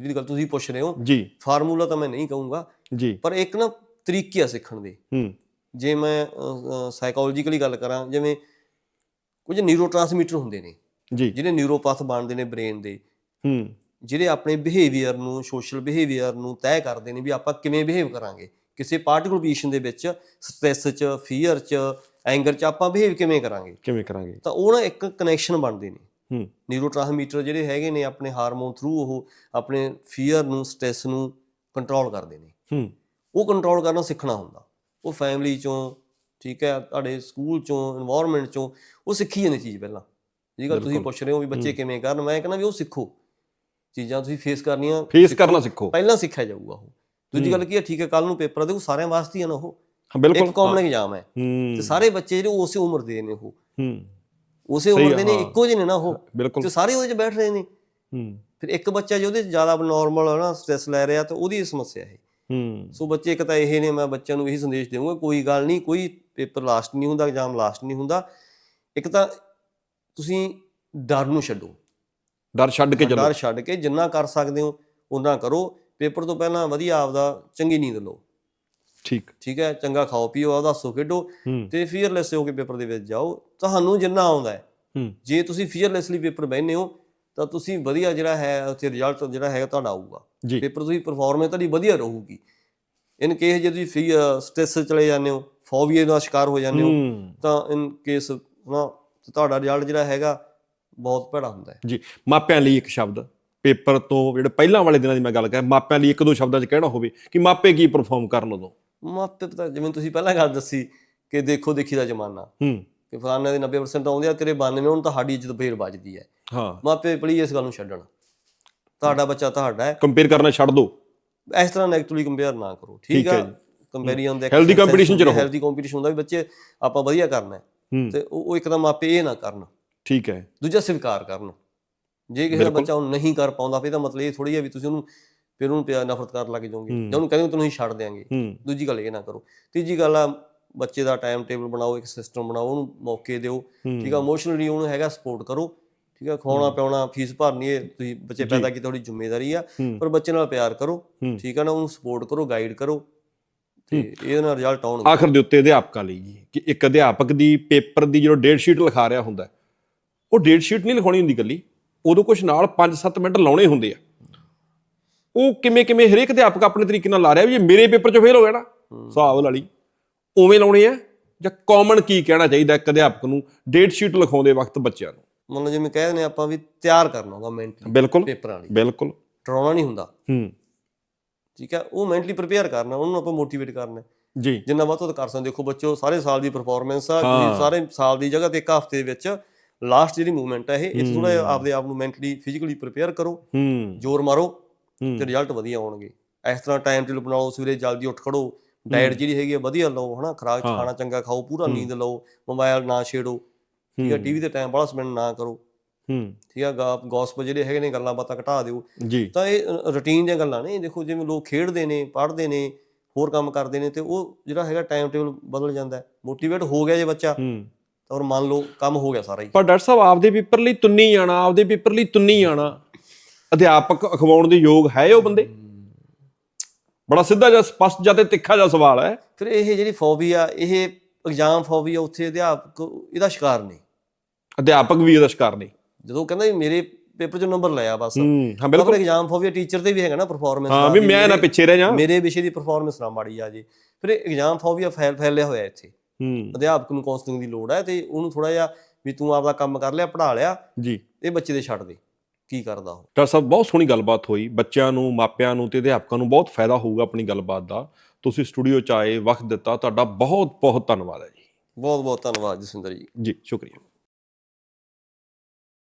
S1: ਜਿਹੜੀ ਗੱਲ ਤੁਸੀਂ ਪੁੱਛ ਰਹੇ ਹੋ
S2: ਜੀ।
S1: ਫਾਰਮੂਲਾ ਤਾਂ ਮੈਂ ਨਹੀਂ ਕਹੂੰਗਾ
S2: ਜੀ।
S1: ਪਰ ਇੱਕ ਨਾ ਤਰੀਕੇ ਆ ਸਿੱਖਣ ਦੇ।
S2: ਹੂੰ।
S1: ਜੇ ਮੈਂ ਸਾਈਕੋਲੋਜੀਕਲੀ ਗੱਲ ਕਰਾਂ ਜਿਵੇਂ ਕੁਝ ਨਿਊਰੋਟ੍ਰਾਂਸਮਿਟਰ ਹੁੰਦੇ ਨੇ
S2: ਜੀ।
S1: ਜਿਹੜੇ ਨਿਊਰੋਪੈਥ ਬਣਦੇ ਨੇ ਬ੍ਰੇਨ ਦੇ
S2: ਹੂੰ।
S1: ਜਿਹੜੇ ਆਪਣੇ ਬਿਹੇਵੀਅਰ ਨੂੰ ਸੋਸ਼ਲ ਬਿਹੇਵੀਅਰ ਨੂੰ ਤੈਅ ਕਰਦੇ ਨੇ ਵੀ ਆਪਾਂ ਕਿਵੇਂ ਬਿਹੇਵ ਕਰਾਂਗੇ। ਕਿਸੇ ਪਾਰਟਿਕੂਲਰ ਪੋਜੀਸ਼ਨ ਦੇ ਵਿੱਚ ਸਟ੍ਰੈਸ 'ਚ ਫੀਅਰ 'ਚ ਐਂਗਰ 'ਚ ਆਪਾਂ ਬਿਹੇਵ ਕਿਵੇਂ ਕਰਾਂਗੇ?
S2: ਕਿਵੇਂ ਕਰਾਂਗੇ?
S1: ਤਾਂ ਉਹ ਨਾ ਇੱਕ ਕਨੈਕਸ਼ਨ ਬਣਦੇ ਨੇ।
S2: ਹੂੰ।
S1: ਨਿਊਰੋਟ੍ਰਾਂਸਮੀਟਰ ਜਿਹੜੇ ਹੈਗੇ ਨੇ ਆਪਣੇ ਹਾਰਮੋਨ ਥਰੂ ਉਹ ਆਪਣੇ ਫੀਅਰ ਨੂੰ ਸਟ੍ਰੈਸ ਨੂੰ ਕੰਟਰੋਲ ਕਰਦੇ ਨੇ।
S2: ਹੂੰ।
S1: ਉਹ ਕੰਟਰੋਲ ਕਰਨਾ ਸਿੱਖਣਾ ਹੁੰਦਾ। ਉਹ ਫੈਮਿਲੀ ਚੋਂ ਠੀਕ ਹੈ ਤੁਹਾਡੇ ਸਕੂਲ ਚੋਂ এনवायरमेंट ਚੋਂ ਉਹ ਸਿੱਖੀ ਜਾਂਦੀ ਚੀਜ਼ ਪਹਿਲਾਂ। ਜੀ ਗੱਲ ਤੁਸੀਂ ਪੁੱਛ ਰਹੇ ਹੋ ਵੀ ਬੱਚੇ ਕਿਵੇਂ ਕਰਨ? ਮੈਂ ਕਹਿੰਦਾ ਵੀ ਉਹ ਸਿੱਖੋ। ਚੀਜ਼ਾਂ ਤੁਸੀਂ ਫੇਸ ਕਰਨੀਆਂ
S2: ਫੇਸ ਕਰਨਾ ਸਿੱਖੋ।
S1: ਪਹਿਲਾਂ ਸਿੱਖਿਆ ਜਾਊਗਾ ਉਹ। ਦੂਜੀ ਗੱਲ ਕੀ ਹੈ ਠੀਕ ਹੈ ਕੱਲ ਨੂੰ ਪੇਪਰ ਦੇਖੋ ਸਾਰਿਆਂ ਵਾਸਤੇ ਹੀ ਨਾ ਉਹ। ਇੱਕ ਕਾਮਨ ਐਗਜ਼ਾਮ ਹੈ। ਤੇ ਸਾਰੇ ਬੱਚੇ ਜਿਹੜੇ ਉਸੇ ਉਮਰ ਦੇ ਨੇ ਉਹ। ਉਸੇ ਉਮਰ ਦੇ ਨੇ। ਇੱਕੋ ਜਿਹੇ ਨੇ ਨਾ ਉਹ
S2: ਬਿਲਕੁਲ।
S1: ਤੇ ਸਾਰੇ ਉਹਦੇ 'ਚ ਬੈਠ ਰਹੇ ਨੇ।
S2: ਹੂੰ।
S1: ਫਿਰ ਇੱਕ ਬੱਚਾ ਜੇ ਉਹਦੇ 'ਚ ਜ਼ਿਆਦਾ ਨਾਰਮਲ ਹੈ ਨਾ ਸਟ੍ਰੈਸ ਲੈ ਰਿਹਾ ਤਾਂ ਉਹਦੀ ਸਮੱਸਿਆ ਹੈ
S2: ਹੂੰ।
S1: ਸੋ ਬੱਚੇ ਇੱਕ ਤਾਂ ਇਹ ਨੇ ਮੈਂ ਬੱਚਿਆਂ ਨੂੰ ਇਹੀ ਸੰਦੇਸ਼ ਦੇਵਾਂਗਾ ਕੋਈ ਗੱਲ ਨਹੀਂ ਕੋਈ ਪੇਪਰ ਲਾਸਟ ਨਹੀਂ ਹੁੰਦਾ ਐਗਜ਼ਾਮ ਲਾਸਟ ਨਹੀਂ ਹੁੰਦਾ। ਇੱਕ ਤਾਂ ਤੁਸੀਂ ਡਰ ਨੂੰ ਛੱਡੋ।
S2: ਡਰ ਛੱਡ ਕੇ ਚੱਲੋ।
S1: ਡਰ ਛੱਡ ਕੇ ਜਿੰਨਾ ਕਰ ਸਕਦੇ ਹੋ ਉਨਾ ਕਰੋ। ਪੇਪਰ ਤੋਂ ਪਹਿਲਾਂ ਵਧੀਆ ਆਪਦਾ ਚੰਗੀ ਨੀਂਦ ਲਓ।
S2: ਠੀਕ।
S1: ਠੀਕ ਹੈ ਚੰਗਾ ਖਾਓ ਪੀਓ ਆਪਦਾ ਹੱਸੋ ਖੇਡੋ। ਤੇ ਫੀਅਰਲੈਸ ਹੋ ਕੇ ਪੇਪਰ ਦੇ ਵਿੱਚ ਜਾਓ। ਤੁਹਾਨੂੰ ਜਿੰਨਾ ਆਉਂਦਾ ਹੈ। ਜੇ ਤੁਸੀਂ ਫੀਅਰਲੈਸਲੀ ਪੇਪਰ ਬਹਿੰਦੇ ਹੋ ਤਾਂ ਤੁਸੀਂ ਵਧੀਆ ਜਿਹੜਾ ਹੈ ਉੱਥੇ ਰਿਜ਼ਲਟ ਜਿਹੜਾ ਹੈਗਾ ਤੁਹਾਡਾ ਆਊਗਾ। ਪੇਪਰ ਤੁਸੀਂ ਪਰਫਾਰਮੈਂਸ ਤੁਹਾਡੀ ਵਧੀਆ ਰਹੂਗੀ। ਇਨ ਕੇਸ ਜੇ ਤੁਸੀਂ ਸਟ੍ਰੈਸ ਚਲੇ ਜਾਂਦੇ ਹੋ ਫੋਬੀਆ ਦਾ ਸ਼ਿਕਾਰ ਹੋ ਜਾਂਦੇ ਹੋ ਤਾਂ ਇਨ ਕੇਸ ਨਾ ਤੁਹਾਡਾ ਰਿਜ਼ਲਟ ਜਿਹੜਾ ਹੈਗਾ ਬਹੁਤ ਭੈੜਾ ਹੁੰਦਾ ਹੈ।
S2: ਜੀ ਮਾਪਿਆਂ ਲਈ ਇੱਕ ਸ਼ਬਦ ਪੇਪਰ ਤੋਂ ਜਿਹੜੇ ਪਹਿਲਾਂ ਵਾਲੇ ਦਿਨਾਂ ਦੀ ਮੈਂ ਗੱਲ ਕਰਾਂ ਮਾਪਿਆਂ ਲਈ ਇੱਕ ਦੋ ਸ਼ਬਦਾਂ 'ਚ ਕਹਿਣਾ ਹੋਵੇ ਕਿ ਮਾਪੇ ਕੀ ਪਰਫਾਰਮ ਕਰਨ ਉਦੋਂ?
S1: ਮਾਪੇ ਤਾਂ ਜਿਵੇਂ ਤੁਸੀਂ ਪਹਿਲਾਂ ਗੱਲ ਦੱਸੀ ਕਿ ਦੇਖੋ ਦੇਖੀ ਦਾ ਜ਼ਮਾਨਾ।
S2: ਹੂੰ।
S1: ਕਿ ਫਲਾਣੇ ਦੇ 90% ਆਉਂਦੇ ਆ ਤੇਰੇ 92 ਹੁਣ ਤਾਂ ਸਾਡੀ ਇੱਜ਼ਤ ਫੇਰ ਵੱਜਦੀ ਹੈ।
S2: ਹਾਂ।
S1: ਮਾਪੇ ਪਲੀਜ਼ ਇਸ ਗੱਲ ਨੂੰ ਛੱਡਣ। ਤੁਹਾਡਾ ਬੱਚਾ ਤੁਹਾਡਾ ਹੈ।
S2: ਕੰਪੇਅਰ ਕਰਨਾ ਛੱਡ ਦਿਓ
S1: ਇਸ ਤਰ੍ਹਾਂ ਨੈਗੇਟਿਵਲੀ ਕੰਪੇਅਰ ਨਾ ਕਰੋ ਠੀਕ
S2: ਹੈ।
S1: ਕੰਪੈਰੀਜ਼ਨ ਦੇ
S2: Healthy competition 'ਚ ਰਹੋ।
S1: ਹੈਲਦੀ ਕੰਪੀਟੀਸ਼ਨ ਹੁੰਦਾ ਵੀ ਬੱਚੇ ਆਪਾਂ ਵਧੀਆ ਕਰਨਾ ਹੈ। ਤੇ ਉਹ ਇੱਕਦਮ ਮਾਪੇ ਇਹ ਨਾ ਕਰਨ।
S2: ਠੀਕ ਹੈ।
S1: ਦੂਜਾ ਸਵੀਕਾਰ ਕਰਨ। ਜੇ ਕਿਸੇ। ਬੱਚਾ ਉਹ ਨਹੀਂ ਕਰ ਪਾਉਂਦਾ ਫਿਰ ਇਹਦਾ ਮਤਲਬ ਇਹ ਥੋੜੀ ਹੈ ਵੀ ਤੁਸੀਂ ਉਹਨੂੰ ਫਿਰ ਉਹਨੂੰ ਪਿਆਰ ਨਫ਼ਰਤ ਕਰਨ ਲੱਗ ਜਾਓਗੇ।
S2: ਹੂੰ।
S1: ਜਾਂ ਉਹਨੂੰ ਕਹਿੰਦੇ ਅਸੀਂ ਛੱਡ ਦਿਆਂਗੇ।
S2: ਹੂੰ।
S1: ਦੂਜੀ ਗੱਲ ਇਹ ਨਾ ਕਰੋ। ਤੀਜੀ ਗੱਲ ਆ ਬੱਚੇ ਦਾ ਟਾਈਮ ਟੇਬਲ ਬਣਾਓ ਇੱਕ ਸਿਸਟਮ ਬਣਾਓ ਉਹਨੂੰ ਮੌਕੇ ਦਿਓ। ਠੀਕ ਆ ਇਮੋਸ਼ਨਲੀ ਉਹਨੂੰ ਹੈਗਾ ਸਪੋਰਟ ਕਰੋ। ਠੀਕ ਆ ਖਵਾਉਣਾ ਪਿਆਉਣਾ ਫੀਸ ਭਰਨੀ ਇਹ ਤੁਸੀਂ ਬੱਚੇ ਪੈਦਾ ਕੀਤੀ ਤੁਹਾਡੀ ਜ਼ਿੰਮੇਵਾਰੀ ਆ।
S2: ਹੂੰ।
S1: ਪਰ ਬੱਚੇ ਨਾਲ ਪਿਆਰ ਕਰੋ।
S2: ਹੂੰ।
S1: ਠੀਕ ਆ ਨਾ ਉਹਨੂੰ ਸਪੋਰਟ ਕਰੋ ਗਾਈਡ ਕਰੋ। ਤੇ ਇਹਦੇ ਨਾਲ ਰਿਜ਼ਲਟ ਆਉਣਗੇ।
S2: ਆਖਰ ਦੇ ਉੱਤੇ ਅਧਿਆਪਕਾਂ ਲਈ ਜੀ ਕਿ ਇੱਕ ਅਧਿਆਪਕ ਦੀ ਪੇਪਰ ਦੀ ਜਦੋਂ ਡੇਟ ਸ਼ੀਟ ਲਿਖਾ ਰਿਹਾ ਹੁੰਦਾ ਹੈ, ਉਹ ਡੇਟ ਸ਼ੀਟ ਨਹੀਂ ਲਿਖਾਉਣੀ ਹੁੰਦੀ ਗੱਲੀ ਉਦੋਂ ਕੁਝ ਨਾਲ 5-7 ਮਿੰਟ ਲਾਉਣੇ ਹੁੰਦੇ ਆ। ਉਹ ਕਿਵੇਂ ਕਿਵੇਂ ਹਰੇਕ ਅਧਿਆਪਕ ਆਪਣੇ ਤਰੀਕੇ ਨਾਲ ਲਾ ਰਿਹਾ ਵੀ ਜੇ ਮੇਰੇ ਪੇਪਰ 'ਚ ਫੇਲ ਹੋ ਗਿਆ ਨਾ। ਹਿਸਾਬ ਵਾਲੀ ਉਵੇਂ ਲਾਉਣੇ ਆ ਜਾਂ ਕਾਮਨ ਕੀ ਕਹਿਣਾ ਚਾਹੀਦਾ ਇੱਕ ਅਧਿਆਪਕ ਨੂੰ? ਡੇਟ ਸ਼ੀਟ ਲਿਖਾਉਂਦੇ ਵਕਤ ਬੱਚਿਆਂ ਨੂੰ।
S1: ਮੰਨ ਲਓ ਜਿਵੇਂ ਕਹਿ ਦਿੰਦੇ ਆਪਾਂ ਵੀ ਤਿਆਰ ਕਰਨਾ ਹੁੰਦਾ ਮੈਂਟਲੀ
S2: ਬਿਲਕੁਲ
S1: ਪੇਪਰਾਂ ਲਈ
S2: ਬਿਲਕੁਲ।
S1: ਡਰਾਉਣਾ ਨਹੀਂ ਹੁੰਦਾ।
S2: ਹੂੰ।
S1: ਠੀਕ ਹੈ ਉਹ ਮੈਂਟਲੀ ਪ੍ਰਿਪੇਅਰ ਕਰਨਾ ਉਹਨੂੰ ਆਪਾਂ ਮੋਟੀਵੇਟ ਕਰਨਾ।
S2: ਜੀ।
S1: ਜਿੰਨਾ ਵੱਧ ਤੋਂ ਕਰ ਸਕਦੇ ਦੇਖੋ ਬੱਚੋ ਸਾਰੇ ਸਾਲ ਦੀ ਪਰਫਾਰਮੈਂਸ ਆ ਸਾਰੇ ਸਾਲ ਦੀ ਜਗ੍ਹਾ ਤੇ ਇੱਕ ਹਫ਼ਤੇ ਦੇ ਵਿੱਚ ਲਾਸਟ ਜਿਹੜੀ ਮੂਵਮੈਂਟ ਹੈ ਇਹ ਇਹ ਥੋੜਾ ਆਪਦੇ ਆਪ ਨੂੰ ਮੈਂਟਲੀ ਫਿਜ਼ੀਕਲੀ ਪ੍ਰਿਪੇਅਰ ਕਰੋ।
S2: ਹੂੰ।
S1: ਜ਼ੋਰ ਮਾਰੋ। ਤੇ ਰਿਜ਼ਲਟ ਵਧੀਆ ਆਉਣਗੇ। ਇਸ ਤਰ੍ਹਾਂ ਟਾਈਮ ਟੇਬਲ ਬਣਾਓ ਸਵੇਰੇ ਜਲਦੀ ਉੱਠ ਖੜੋ। ਡਾਈਟ ਜਿਹੜੀ ਹੈਗੀ ਆ ਵਧੀਆ ਲਓ ਹਨਾ? ਖੁਰਾਕ। ਖਾਣਾ ਚੰਗਾ ਖਾਓ ਪੂਰਾ ਨੀਂਦ ਲਓ ਮੋਬਾਈਲ ਨਾ ਛੇੜੋ। ਠੀਕ ਹੂੰ, ਟੀਵੀ ਤੇ ਟਾਈਮ ਬੜਾ ਸਪੈਂਡ ਨਾ ਕਰੋ।
S2: ਹੂੰ।
S1: ਠੀਕ ਗਾ ਗੌਸਪ ਜਿਹੜੇ ਹੈਗੇ ਨੇ ਗੱਲਾਂ ਬਾਤਾਂ ਘਟਾ ਦਿਓ। ਤਾਂ ਇਹ ਰੁਟੀਨ ਦੀਆਂ ਗੱਲਾਂ ਨੇ। ਦੇਖੋ ਜਿਵੇਂ ਲੋਕ ਖੇਡਦੇ ਨੇ ਪੜ੍ਹਦੇ ਨੇ ਹੋਰ ਕੰਮ ਕਰਦੇ ਨੇ ਤੇ ਉਹ ਜਿਹੜਾ ਹੈਗਾ ਟਾਈਮ ਟੇਬਲ ਬਦਲ ਜਾਂਦਾ ਮੋਟੀਵੇਟ ਹੋ ਗਿਆ ਜੇ ਬੱਚਾ
S2: ਹੂੰ।
S1: ਤਾਂ ਔਰ ਮੰਨ ਲਓ ਕੰਮ ਹੋ ਗਿਆ ਸਾਰਾ ਹੀ।
S2: ਪਰ ਡਾਕਟਰ ਸਾਹਿਬ ਆਪਦੇ ਪੇਪਰ ਲਈ ਤੁੰਨੀ ਜਾਣਾ ਆਪਦੇ ਪੇਪਰ ਲਈ ਤੁੰਨੀ ਜਾਣਾ। ਅਧਿਆਪਕ ਅਖਵਾਉਣ ਦੇ ਯੋਗ ਹੈ ਉਹ ਬੰਦੇ? ਬੜਾ ਸਿੱਧਾ ਜਿਹਾ ਸਪਸ਼ਟ ਜਿਹਾ ਤੇ ਤਿੱਖਾ ਜਿਹਾ ਸਵਾਲ ਹੈ।
S1: ਫਿਰ ਇਹ ਜਿਹੜੀ ਫੋਬੀਆ ਇਹ ਐਗਜ਼ਾਮ ਫੋਬੀਆ ਉੱਥੇ ਅਧਿਆਪਕ ਇਹਦਾ ਸ਼ਿਕਾਰ ਨੇ
S2: ਅਧਿਆਪਕ ਵੀ ਇਹਦਾ ਸ਼ਿਕਾਰ ਨਹੀਂ।
S1: ਜਦੋਂ ਕਹਿੰਦਾ ਵੀ ਮੇਰੇ ਪੇਪਰ 'ਚ ਨੰਬਰ ਲਿਆ ਬਸ।
S2: ਹੂੰ ਬਿਲਕੁਲ।
S1: ਐਗਜ਼ਾਮ ਫੋਬੀਆ ਟੀਚਰ ਤੇ ਵੀ ਹੈਗਾ ਨਾ ਪਰਫਾਰਮੈਂਸ
S2: ਹਾਂ ਵੀ ਮੈਂ ਨਾ ਪਿੱਛੇ ਰਹਿ ਜਾ
S1: ਮੇਰੇ ਵਿਸ਼ੇ ਦੀ ਪਰਫਾਰਮੈਂਸ ਨਾ ਮਾੜੀ ਆ ਜੇ। ਫਿਰ ਐਗਜ਼ਾਮ ਫੋਬੀਆ ਫੈਲ ਫੈਲਿਆ ਹੋਇਆ ਇੱਥੇ।
S2: ਹੂੰ।
S1: ਅਧਿਆਪਕ ਨੂੰ ਕਾਉਂਸਲਿੰਗ ਦੀ ਲੋੜ ਹੈ ਤੇ ਉਹਨੂੰ ਥੋੜਾ ਜਿਹਾ ਵੀ ਤੂੰ ਆਪਦਾ ਕੰਮ ਕਰ ਲਿਆ ਪੜ੍ਹਾ ਲਿਆ
S2: ਜੀ।
S1: ਇਹ ਬੱਚੇ ਦੇ ਛੱਡ ਦੇ। ਕੀ ਕਰਦਾ ਉਹ?
S2: ਡਾਕਟਰ ਸਾਹਿਬ ਬਹੁਤ ਸੋਹਣੀ ਗੱਲਬਾਤ ਹੋਈ। ਬੱਚਿਆਂ ਨੂੰ ਮਾਪਿਆਂ ਨੂੰ ਤੇ ਅਧਿਆਪਕਾਂ ਨੂੰ ਬਹੁਤ ਫਾਇਦਾ ਹੋਊਗਾ ਆਪਣੀ ਗੱਲਬਾਤ ਦਾ। ਤੁਸੀਂ ਸਟੂਡੀਓ ਚ ਆਏ ਵਕਤ ਦਿੱਤਾ ਤੁਹਾਡਾ ਬਹੁਤ ਬਹੁਤ ਧੰਨਵਾਦ ਹੈ ਜੀ।
S1: ਬਹੁਤ ਬਹੁਤ ਧੰਨਵਾਦ ਜਸਵਿੰਦਰ ਜੀ।
S2: ਜੀ ਸ਼ੁਕਰੀਆ।